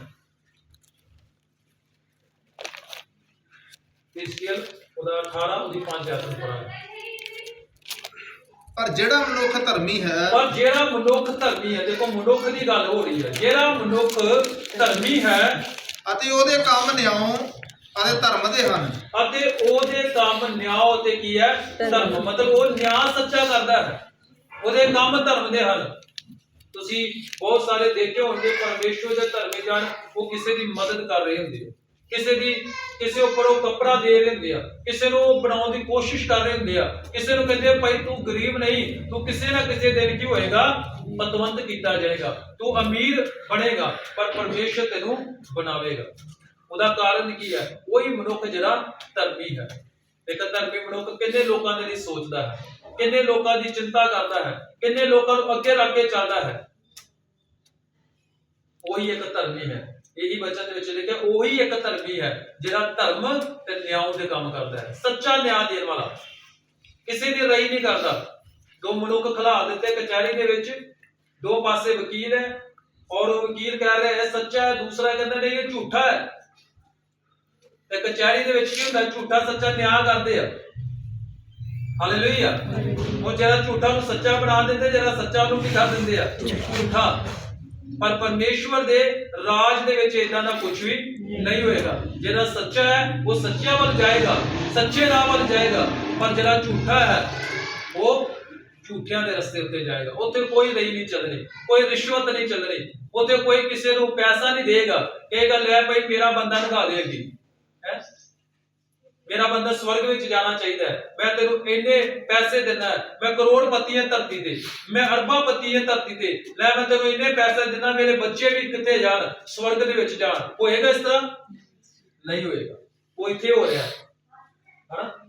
B: ਹਿਜਕੀਅਲ ਉਹਦਾ 18 ਉਹਦੀ 5 ਆਇਤ ਨੂੰ ਪੜਾਂਗੇ
A: ਪਰ ਜਿਹੜਾ ਮਨੁੱਖ ਧਰਮੀ ਹੈ
B: ਪਰ ਜਿਹੜਾ ਮਨੁੱਖ ਧਰਮੀ ਹੈ ਦੇਖੋ ਮਨੁੱਖ ਦੀ ਗੱਲ ਹੋ ਰਹੀ ਹੈ। ਜਿਹੜਾ ਮਨੁੱਖ ਧਰਮੀ ਹੈ
A: ਅਤੇ ਉਹਦੇ ਕੰਮ ਨਿਆਉ ਅਤੇ ਧਰਮ ਦੇ ਹਨ।
B: ਅਤੇ ਉਹਦੇ ਕੰਮ ਨਿਆਂ ਤੇ ਕੀ ਹੈ? ਧਰਮ। ਮਤਲਬ ਉਹ ਨਿਆਂ ਸੱਚਾ ਕਰਦਾ ਹੈ। ਉਹਦੇ ਕੰਮ ਧਰਮ ਦੇ ਹਨ। ਤੁਸੀਂ ਬਹੁਤ ਸਾਰੇ ਦੇਖੇ ਹੋਣਗੇ ਪਰਮੇਸ਼ਵਰ ਦੇ ਧਰਮੀ ਜਨ ਉਹ ਕਿਸੇ ਦੀ ਮਦਦ ਕਰ ਰਹੇ ਹੁੰਦੇ ਆ। ਕਿਸੇ ਦੀ, ਕਿਸੇ ਉੱਪਰ ਉਹ ਕੱਪੜਾ ਦੇ ਰਹੇ ਹੁੰਦੇ ਆ, ਕਿਸੇ ਨੂੰ ਉਹ ਬਣਾਉਣ ਦੀ ਕੋਸ਼ਿਸ਼ ਕਰ ਰਹੇ ਹੁੰਦੇ ਆ, ਕਿਸੇ ਨੂੰ ਕਹਿੰਦੇ ਭਾਈ ਤੂੰ ਗਰੀਬ ਨਹੀਂ, ਤੂੰ ਕਿਸੇ ਨਾ ਕਿਸੇ ਦਿਨ ਕੀ ਹੋਏਗਾ ਪਤਵੰਤ ਕੀਤਾ ਜਾਏਗਾ, ਤੂੰ ਅਮੀਰ ਬਣੇਗਾ, ਪਰ ਪਰਮੇਸ਼ਰ ਤੈਨੂੰ ਬਣਾਵੇਗਾ। ਉਹਦਾ ਕਾਰਨ ਕੀ ਹੈ? ਉਹੀ ਮਨੁੱਖ ਜਿਹੜਾ ਧਰਮੀ ਹੈ। ਇੱਕ ਧਰਮੀ ਮਨੁੱਖ ਕਿੰਨੇ ਲੋਕਾਂ ਦੇ ਲਈ ਸੋਚਦਾ ਹੈ, ਕਿੰਨੇ ਲੋਕਾਂ ਦੀ ਚਿੰਤਾ ਕਰਦਾ ਹੈ, ਕਿੰਨੇ ਲੋਕਾਂ ਨੂੰ ਅੱਗੇ ਰੱਖ ਕੇ ਚੱਲਦਾ ਹੈ। ਉਹੀ ਇੱਕ ਧਰਮੀ ਹੈ। ਇਹੀ ਬਚਨ ਦੇ ਵਿੱਚ ਲਿਖਿਆ ਉਹੀ ਇੱਕ ਧਰਮੀ ਹੈ ਜਿਹੜਾ ਧਰਮ ਤੇ ਨਿਆਂ ਦੇ ਕੰਮ ਕਰਦਾ ਹੈ। ਸੱਚਾ ਨਿਆਂ ਦੇਣ ਵਾਲਾ। ਕਿਸੇ ਦੀ ਰਹੀ ਨਹੀਂ ਕਰਦਾ। ਦੋ ਮਨੁੱਖ ਖਲਾ ਦਿੱਤੇ ਕਚਹਿਰੀ ਦੇ ਵਿੱਚ ਦੋ ਪਾਸੇ ਵਕੀਲ ਹੈ ਔਰ ਉਹ ਵਕੀਲ ਕਹਿ ਰਿਹਾ ਹੈ ਸੱਚਾ ਹੈ ਦੂਸਰਾ ਕਹਿੰਦਾ ਨਹੀਂ ਇਹ ਝੂਠਾ ਹੈ। ਤੇ ਕਚਹਿਰੀ ਦੇ ਵਿੱਚ ਕੀ ਹੁੰਦਾ? ਝੂਠਾ ਸੱਚਾ ਨਿਆਂ ਕਰਦੇ ਆ। ਹਾਲੇਲੂਇਆ ਉਹ ਜਿਹੜਾ ਝੂਠਾ ਨੂੰ ਸੱਚਾ ਬਣਾ ਦਿੰਦੇ ਜਿਹੜਾ ਸੱਚਾ ਨੂੰ ਕੀ ਕਰ ਦਿੰਦੇ ਆ। ਝੂਠਾ। ਪਰ ਪਰਮੇਸ਼ਵਰ ਦੇ ਰਾਜ ਦੇ ਵਿੱਚ ਇਦਾਂ ਦਾ ਕੁਝ ਵੀ ਨਹੀਂ ਹੋਏਗਾ। ਜਿਹੜਾ ਸੱਚਾ ਹੈ, ਉਹ ਸੱਚਿਆਂ ਵੱਲ ਜਾਏਗਾ, ਸੱਚੇ ਰਾਹ ਵੱਲ ਜਾਏਗਾ, ਪਰ ਜਿਹੜਾ ਝੂਠਾ ਹੈ, ਉਹ ਝੂਠਿਆਂ ਦੇ ਰਸਤੇ ਉੱਤੇ ਜਾਏਗਾ। ਉੱਥੇ ਕੋਈ ਰਹੀ ਨਹੀਂ ਚੱਲਣੀ, ਕੋਈ ਰਿਸ਼ਵਤ ਨਹੀਂ ਚੱਲਣੀ। ਉੱਥੇ ਕੋਈ ਕਿਸੇ ਨੂੰ ਪੈਸਾ ਨਹੀਂ ਦੇਗਾ ਕਹੇਗਾ ਲੈ ਭਾਈ ਮੇਰਾ ਬੰਦਾ ਨਿਕਾ ਦੇ ਅੱਗੇ ਹੈ? ਮੇਰਾ ਬੰਦਾ ਸਵਰਗ ਵਿੱਚ ਜਾਣਾ ਚਾਹੀਦਾ ਹੈ। ਮੈਂ ਤੈਨੂੰ ਇੰਨੇ ਪੈਸੇ ਦਿੰਦਾ ਮੈਂ ਕਰੋੜਪਤੀ ਹਾਂ ਧਰਤੀ ਤੇ। ਮੈਂ ਅਰਬਾਪਤੀ ਹਾਂ ਧਰਤੀ ਤੇ। ਲੈ ਮੈਂ ਤੈਨੂੰ ਇੰਨੇ ਪੈਸੇ ਦਿੰਦਾ, ਮੇਰੇ ਬੱਚੇ ਵੀ ਕਿੱਥੇ ਜਾਣ? ਸਵਰਗ ਦੇ ਵਿੱਚ ਜਾਣ। ਹੋਏਗਾ ਇਸ ਤਰ੍ਹਾਂ? ਨਹੀਂ ਹੋਏਗਾ। ਉਹ ਇੱਥੇ ਹੋ ਰਿਹਾ। ਹਨਾ?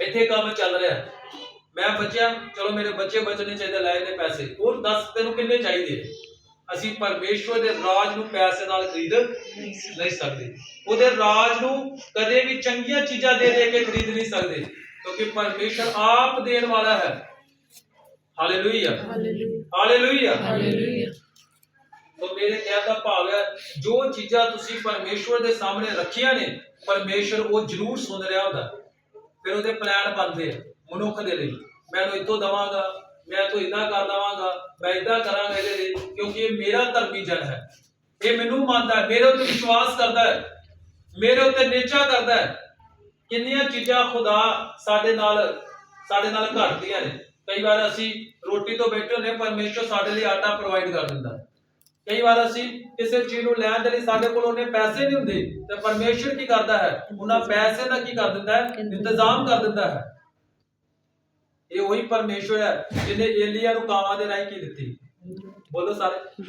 B: ਇੱਥੇ ਕੰਮ ਚੱਲ ਰਿਹਾ। ਮੈਂ ਬੱਚਿਆ, ਚਲੋ ਮੇਰੇ ਬੱਚੇ ਬਚਣੇ ਚਾਹੀਦੇ, ਲੈ ਇਹਨੇ ਪੈਸੇ। ਹੋਰ ਦੱਸ ਤੈਨੂੰ ਕਿੰਨੇ ਚਾਹੀਦੇ? ਅਸੀਂ ਪਰਮੇਸ਼ਵਰ ਦੇ ਰਾਜ ਨੂੰ ਪੈਸੇ ਨਾਲ ਖਰੀਦ ਨਹੀਂ ਸਕਦੇ। ਉਹਦੇ ਰਾਜ ਨੂੰ ਕਦੇ ਵੀ ਚੰਗੀਆਂ ਚੀਜ਼ਾਂ ਦੇ ਦੇ ਕੇ ਖਰੀਦ ਨਹੀਂ ਸਕਦੇ ਕਿਉਂਕਿ ਪਰਮੇਸ਼ਰ ਆਪ ਦੇਣ ਵਾਲਾ ਹੈ। ਹਾਲੇਲੂਇਆ
C: ਹਾਲੇਲੂਇਆ
B: ਹਾਲੇਲੂਇਆ ਤੋ ਮੇਰੇ ਕਹਿਣ ਦਾ ਭਾਵ ਹੈ ਜੋ ਚੀਜ਼ਾਂ ਤੁਸੀਂ ਪਰਮੇਸ਼ਵਰ ਦੇ ਸਾਹਮਣੇ ਰੱਖੀਆਂ ਨੇ ਪਰਮੇਸ਼ਰ ਉਹ ਜ਼ਰੂਰ ਸੁਣ ਰਿਹਾ ਹੁੰਦਾ। ਫਿਰ ਉਹਦੇ ਪਲਾਨ ਬਣਦੇ ਆ ਮਨੁੱਖ ਦੇ ਲਈ। ਮੈਂ ਇਹਨੂੰ ਇਤੋਂ ਦਵਾਂਗਾ। ਮੈਂ ਤੋਂ ਇਦਾਂ ਕਰ ਦਵਾਂਗਾ ਮੈਂ ਇਦਾਂ ਕਰਾਂਗਾ ਇਹਦੇ ਲਈ ਕਿਉਂਕਿ ਇਹ ਮੇਰਾ ਧਰਮੀ ਹੈ। ਇਹ ਮੈਨੂੰ ਮੰਨਦਾ ਹੈ ਮੇਰੇ ਉੱਤੇ ਵਿਸ਼ਵਾਸ ਕਰਦਾ ਹੈ ਮੇਰੇ ਉੱਤੇ ਨਿਚਾ ਕਰਦਾ ਹੈ। ਕਿੰਨੀਆਂ ਚੀਜ਼ਾਂ ਖੁਦਾ ਸਾਡੇ ਨਾਲ ਸਾਡੇ ਨਾਲ ਘਟਦੀਆਂ ਨੇ। ਕਈ ਵਾਰ ਅਸੀਂ ਰੋਟੀ ਤੋਂ ਬੈਠੇ ਹੁੰਦੇ ਹਾਂ, ਪਰਮੇਸ਼ਰ ਸਾਡੇ ਲਈ ਆਟਾ ਪ੍ਰੋਵਾਈਡ ਕਰ ਦਿੰਦਾ ਹੈ। ਕਈ ਵਾਰ ਅਸੀਂ ਕਿਸੇ ਚੀਜ਼ ਨੂੰ ਲੈਣ ਦੇ ਲਈ ਸਾਡੇ ਕੋਲ ਉਹਨੇ ਪੈਸੇ ਨਹੀਂ ਹੁੰਦੇ ਤੇ ਪਰਮੇਸ਼ਰ ਕੀ ਕਰਦਾ ਹੈ? ਉਹਨਾਂ ਪੈਸੇ ਦਾ ਕੀ ਕਰ ਦਿੰਦਾ ਹੈ? ਇੰਤਜ਼ਾਮ ਕਰ ਦਿੰਦਾ ਹੈ। ਇਹ ਉਹੀ ਪਰਮੇਸ਼ਰ ਹੈ ਜਿਹਨੇ ਏਲੀਆ ਨੂੰ ਕਾਵਾਂ ਦੇ ਰਾਹੀਂ ਕੀ ਦਿੱਤੀ? ਬੋਲੋ ਸਾਰੇ।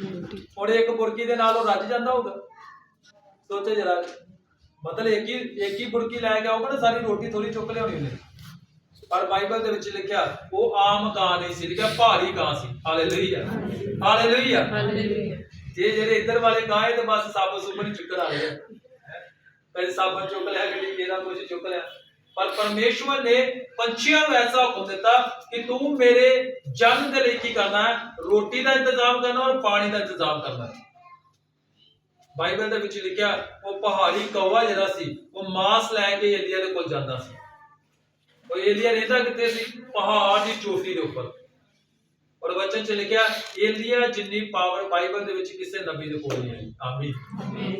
B: ਹੁਣ ਇੱਕ ਬੁਰਕੀ ਦੇ ਨਾਲ ਉਹ ਰੱਜ ਜਾਂਦਾ ਹੋਊਗਾ। ਸੋਚੋ ਜਰਾ। ਮਤਲਬ ਇੱਕ ਹੀ ਇੱਕ ਹੀ ਬੁਰਕੀ ਲੈ ਕੇ ਆਊਗਾ ਨਾ ਸਾਰੀ ਰੋਟੀ ਥੋੜੀ ਚੁੱਕ ਲਿਆਉਣੀ ਉਹਨੇ। ਪਰ ਬਾਈਬਲ ਦੇ ਵਿੱਚ ਲਿਖਿਆ ਉਹ ਆਮ ਕਾਂ ਨਹੀਂ ਸੀ ਲਿਖਿਆ ਭਾਰੀ ਕਾਂ ਸੀ। ਹਾਲੇਲੂਇਆ। ਹਾਲੇਲੂਇਆ।
C: ਹਾਲੇਲੂਇਆ।
B: ਜੇ ਜਿਹੜੇ ਇੱਧਰ ਵਾਲੇ ਕਾਂ ਇਹ ਤਾਂ ਬਸ ਸੁਬਣ ਹੀ ਚੁੱਕਣ ਆ ਰਹੇ ਆ। ਕਦੇ ਸਾਬਣ ਚੁੱਕ ਲਿਆ ਕਦੇ ਕਿਹਦਾ ਕੁਝ ਚੁੱਕ ਲਿਆ। ਪਰ ਪਰਮੇਸ਼ਵਰ ਨੇ ਪੰਛੀਆਂ ਨੂੰ ਐਸਾ ਹੁਕਮ ਦਿੱਤਾ ਕਿ ਤੂੰ ਮੇਰੇ ਜਨ ਦੇ ਲਈ ਕੀ ਕਰਨਾ ਹੈ? ਰੋਟੀ ਦਾ ਇੰਤਜ਼ਾਮ ਕਰਨਾ ਔਰ ਪਾਣੀ ਦਾ ਇੰਤਜ਼ਾਮ ਕਰਨਾ ਹੈ। ਬਾਈਬਲ ਦੇ ਵਿੱਚ ਲਿਖਿਆ ਉਹ ਪਹਾੜੀ ਕੌਵਾ ਜਿਹੜਾ ਸੀ ਉਹ ਮਾਸ ਲੈ ਕੇ ਏਲੀਆ ਦੇ ਕੋਲ ਜਾਂਦਾ ਸੀ। ਉਹ ਏਲੀਆ ਰਹਿੰਦਾ ਕਿੱਥੇ ਸੀ? ਪਹਾੜ ਦੀ ਚੋਟੀ ਦੇ ਉੱਪਰ। ਔਰ ਵਚਨ ਚ ਲਿਖਿਆ ਏਲੀਆ ਜਿੰਨੀ ਪਾਵਰ ਬਾਈਬਲ ਦੇ ਵਿੱਚ ਕਿਸੇ ਨਬੀ ਦੇ ਕੋਲ ਨਹੀਂ ਆਈ। ਆਮੀਨ।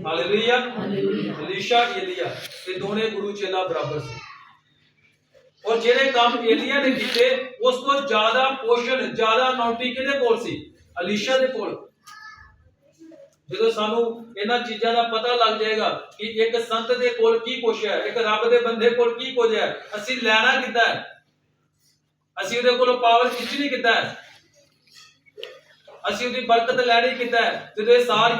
B: ਹਾਲੇਲੂਇਆ।
C: ਹਾਲੇਲੂਇਆ।
B: ਅਲੀਸ਼ਾ ਏਲੀਆ। ਇਹ ਦੋਨੇ ਗੁਰੂ ਚੇਲਾ ਬਰਾਬਰ ਸੀ। ਔਰ ਜਿਹੜੇ ਕੰਮ ਏਲੀਆ ਨੇ ਕੀਤੇ, ਉਸ ਤੋਂ ਜ਼ਿਆਦਾ ਪੋਸ਼ਨ ਜ਼ਿਆਦਾ ਨੌਟੀ ਕਿਹਦੇ ਕੋਲ ਸੀ? ਅਲੀਸ਼ਾ ਦੇ ਕੋਲ। ਜਦੋਂ ਸਾਨੂੰ ਇਹਨਾਂ ਚੀਜ਼ਾਂ ਦਾ ਪਤਾ ਲੱਗ ਜਾਏਗਾ ਕਿ ਇੱਕ ਸੰਤ ਦੇ ਕੋਲ ਕੀ ਕੁਛ ਹੈ, ਇੱਕ ਰੱਬ ਦੇ ਬੰਦੇ ਕੋਲ ਕੀ ਕੁਝ ਹੈ, ਅਸੀਂ ਲੈਣਾ ਕਿੱਦਾਂ ਹੈ? ਅਸੀਂ ਉਹਦੇ ਕੋਲੋਂ ਪਾਵਰ ਖਿੱਚਣੀ ਕਿੱਦਾਂ ਹੈ? ਅਸੀਂ ਉਹਦੀ ਬਰਕਤ ਲੈਣੀ ਕਿੱਦਾਂ ਹੈ? ਜਦੋਂ ਇਹ ਸਾਰੀਆਂ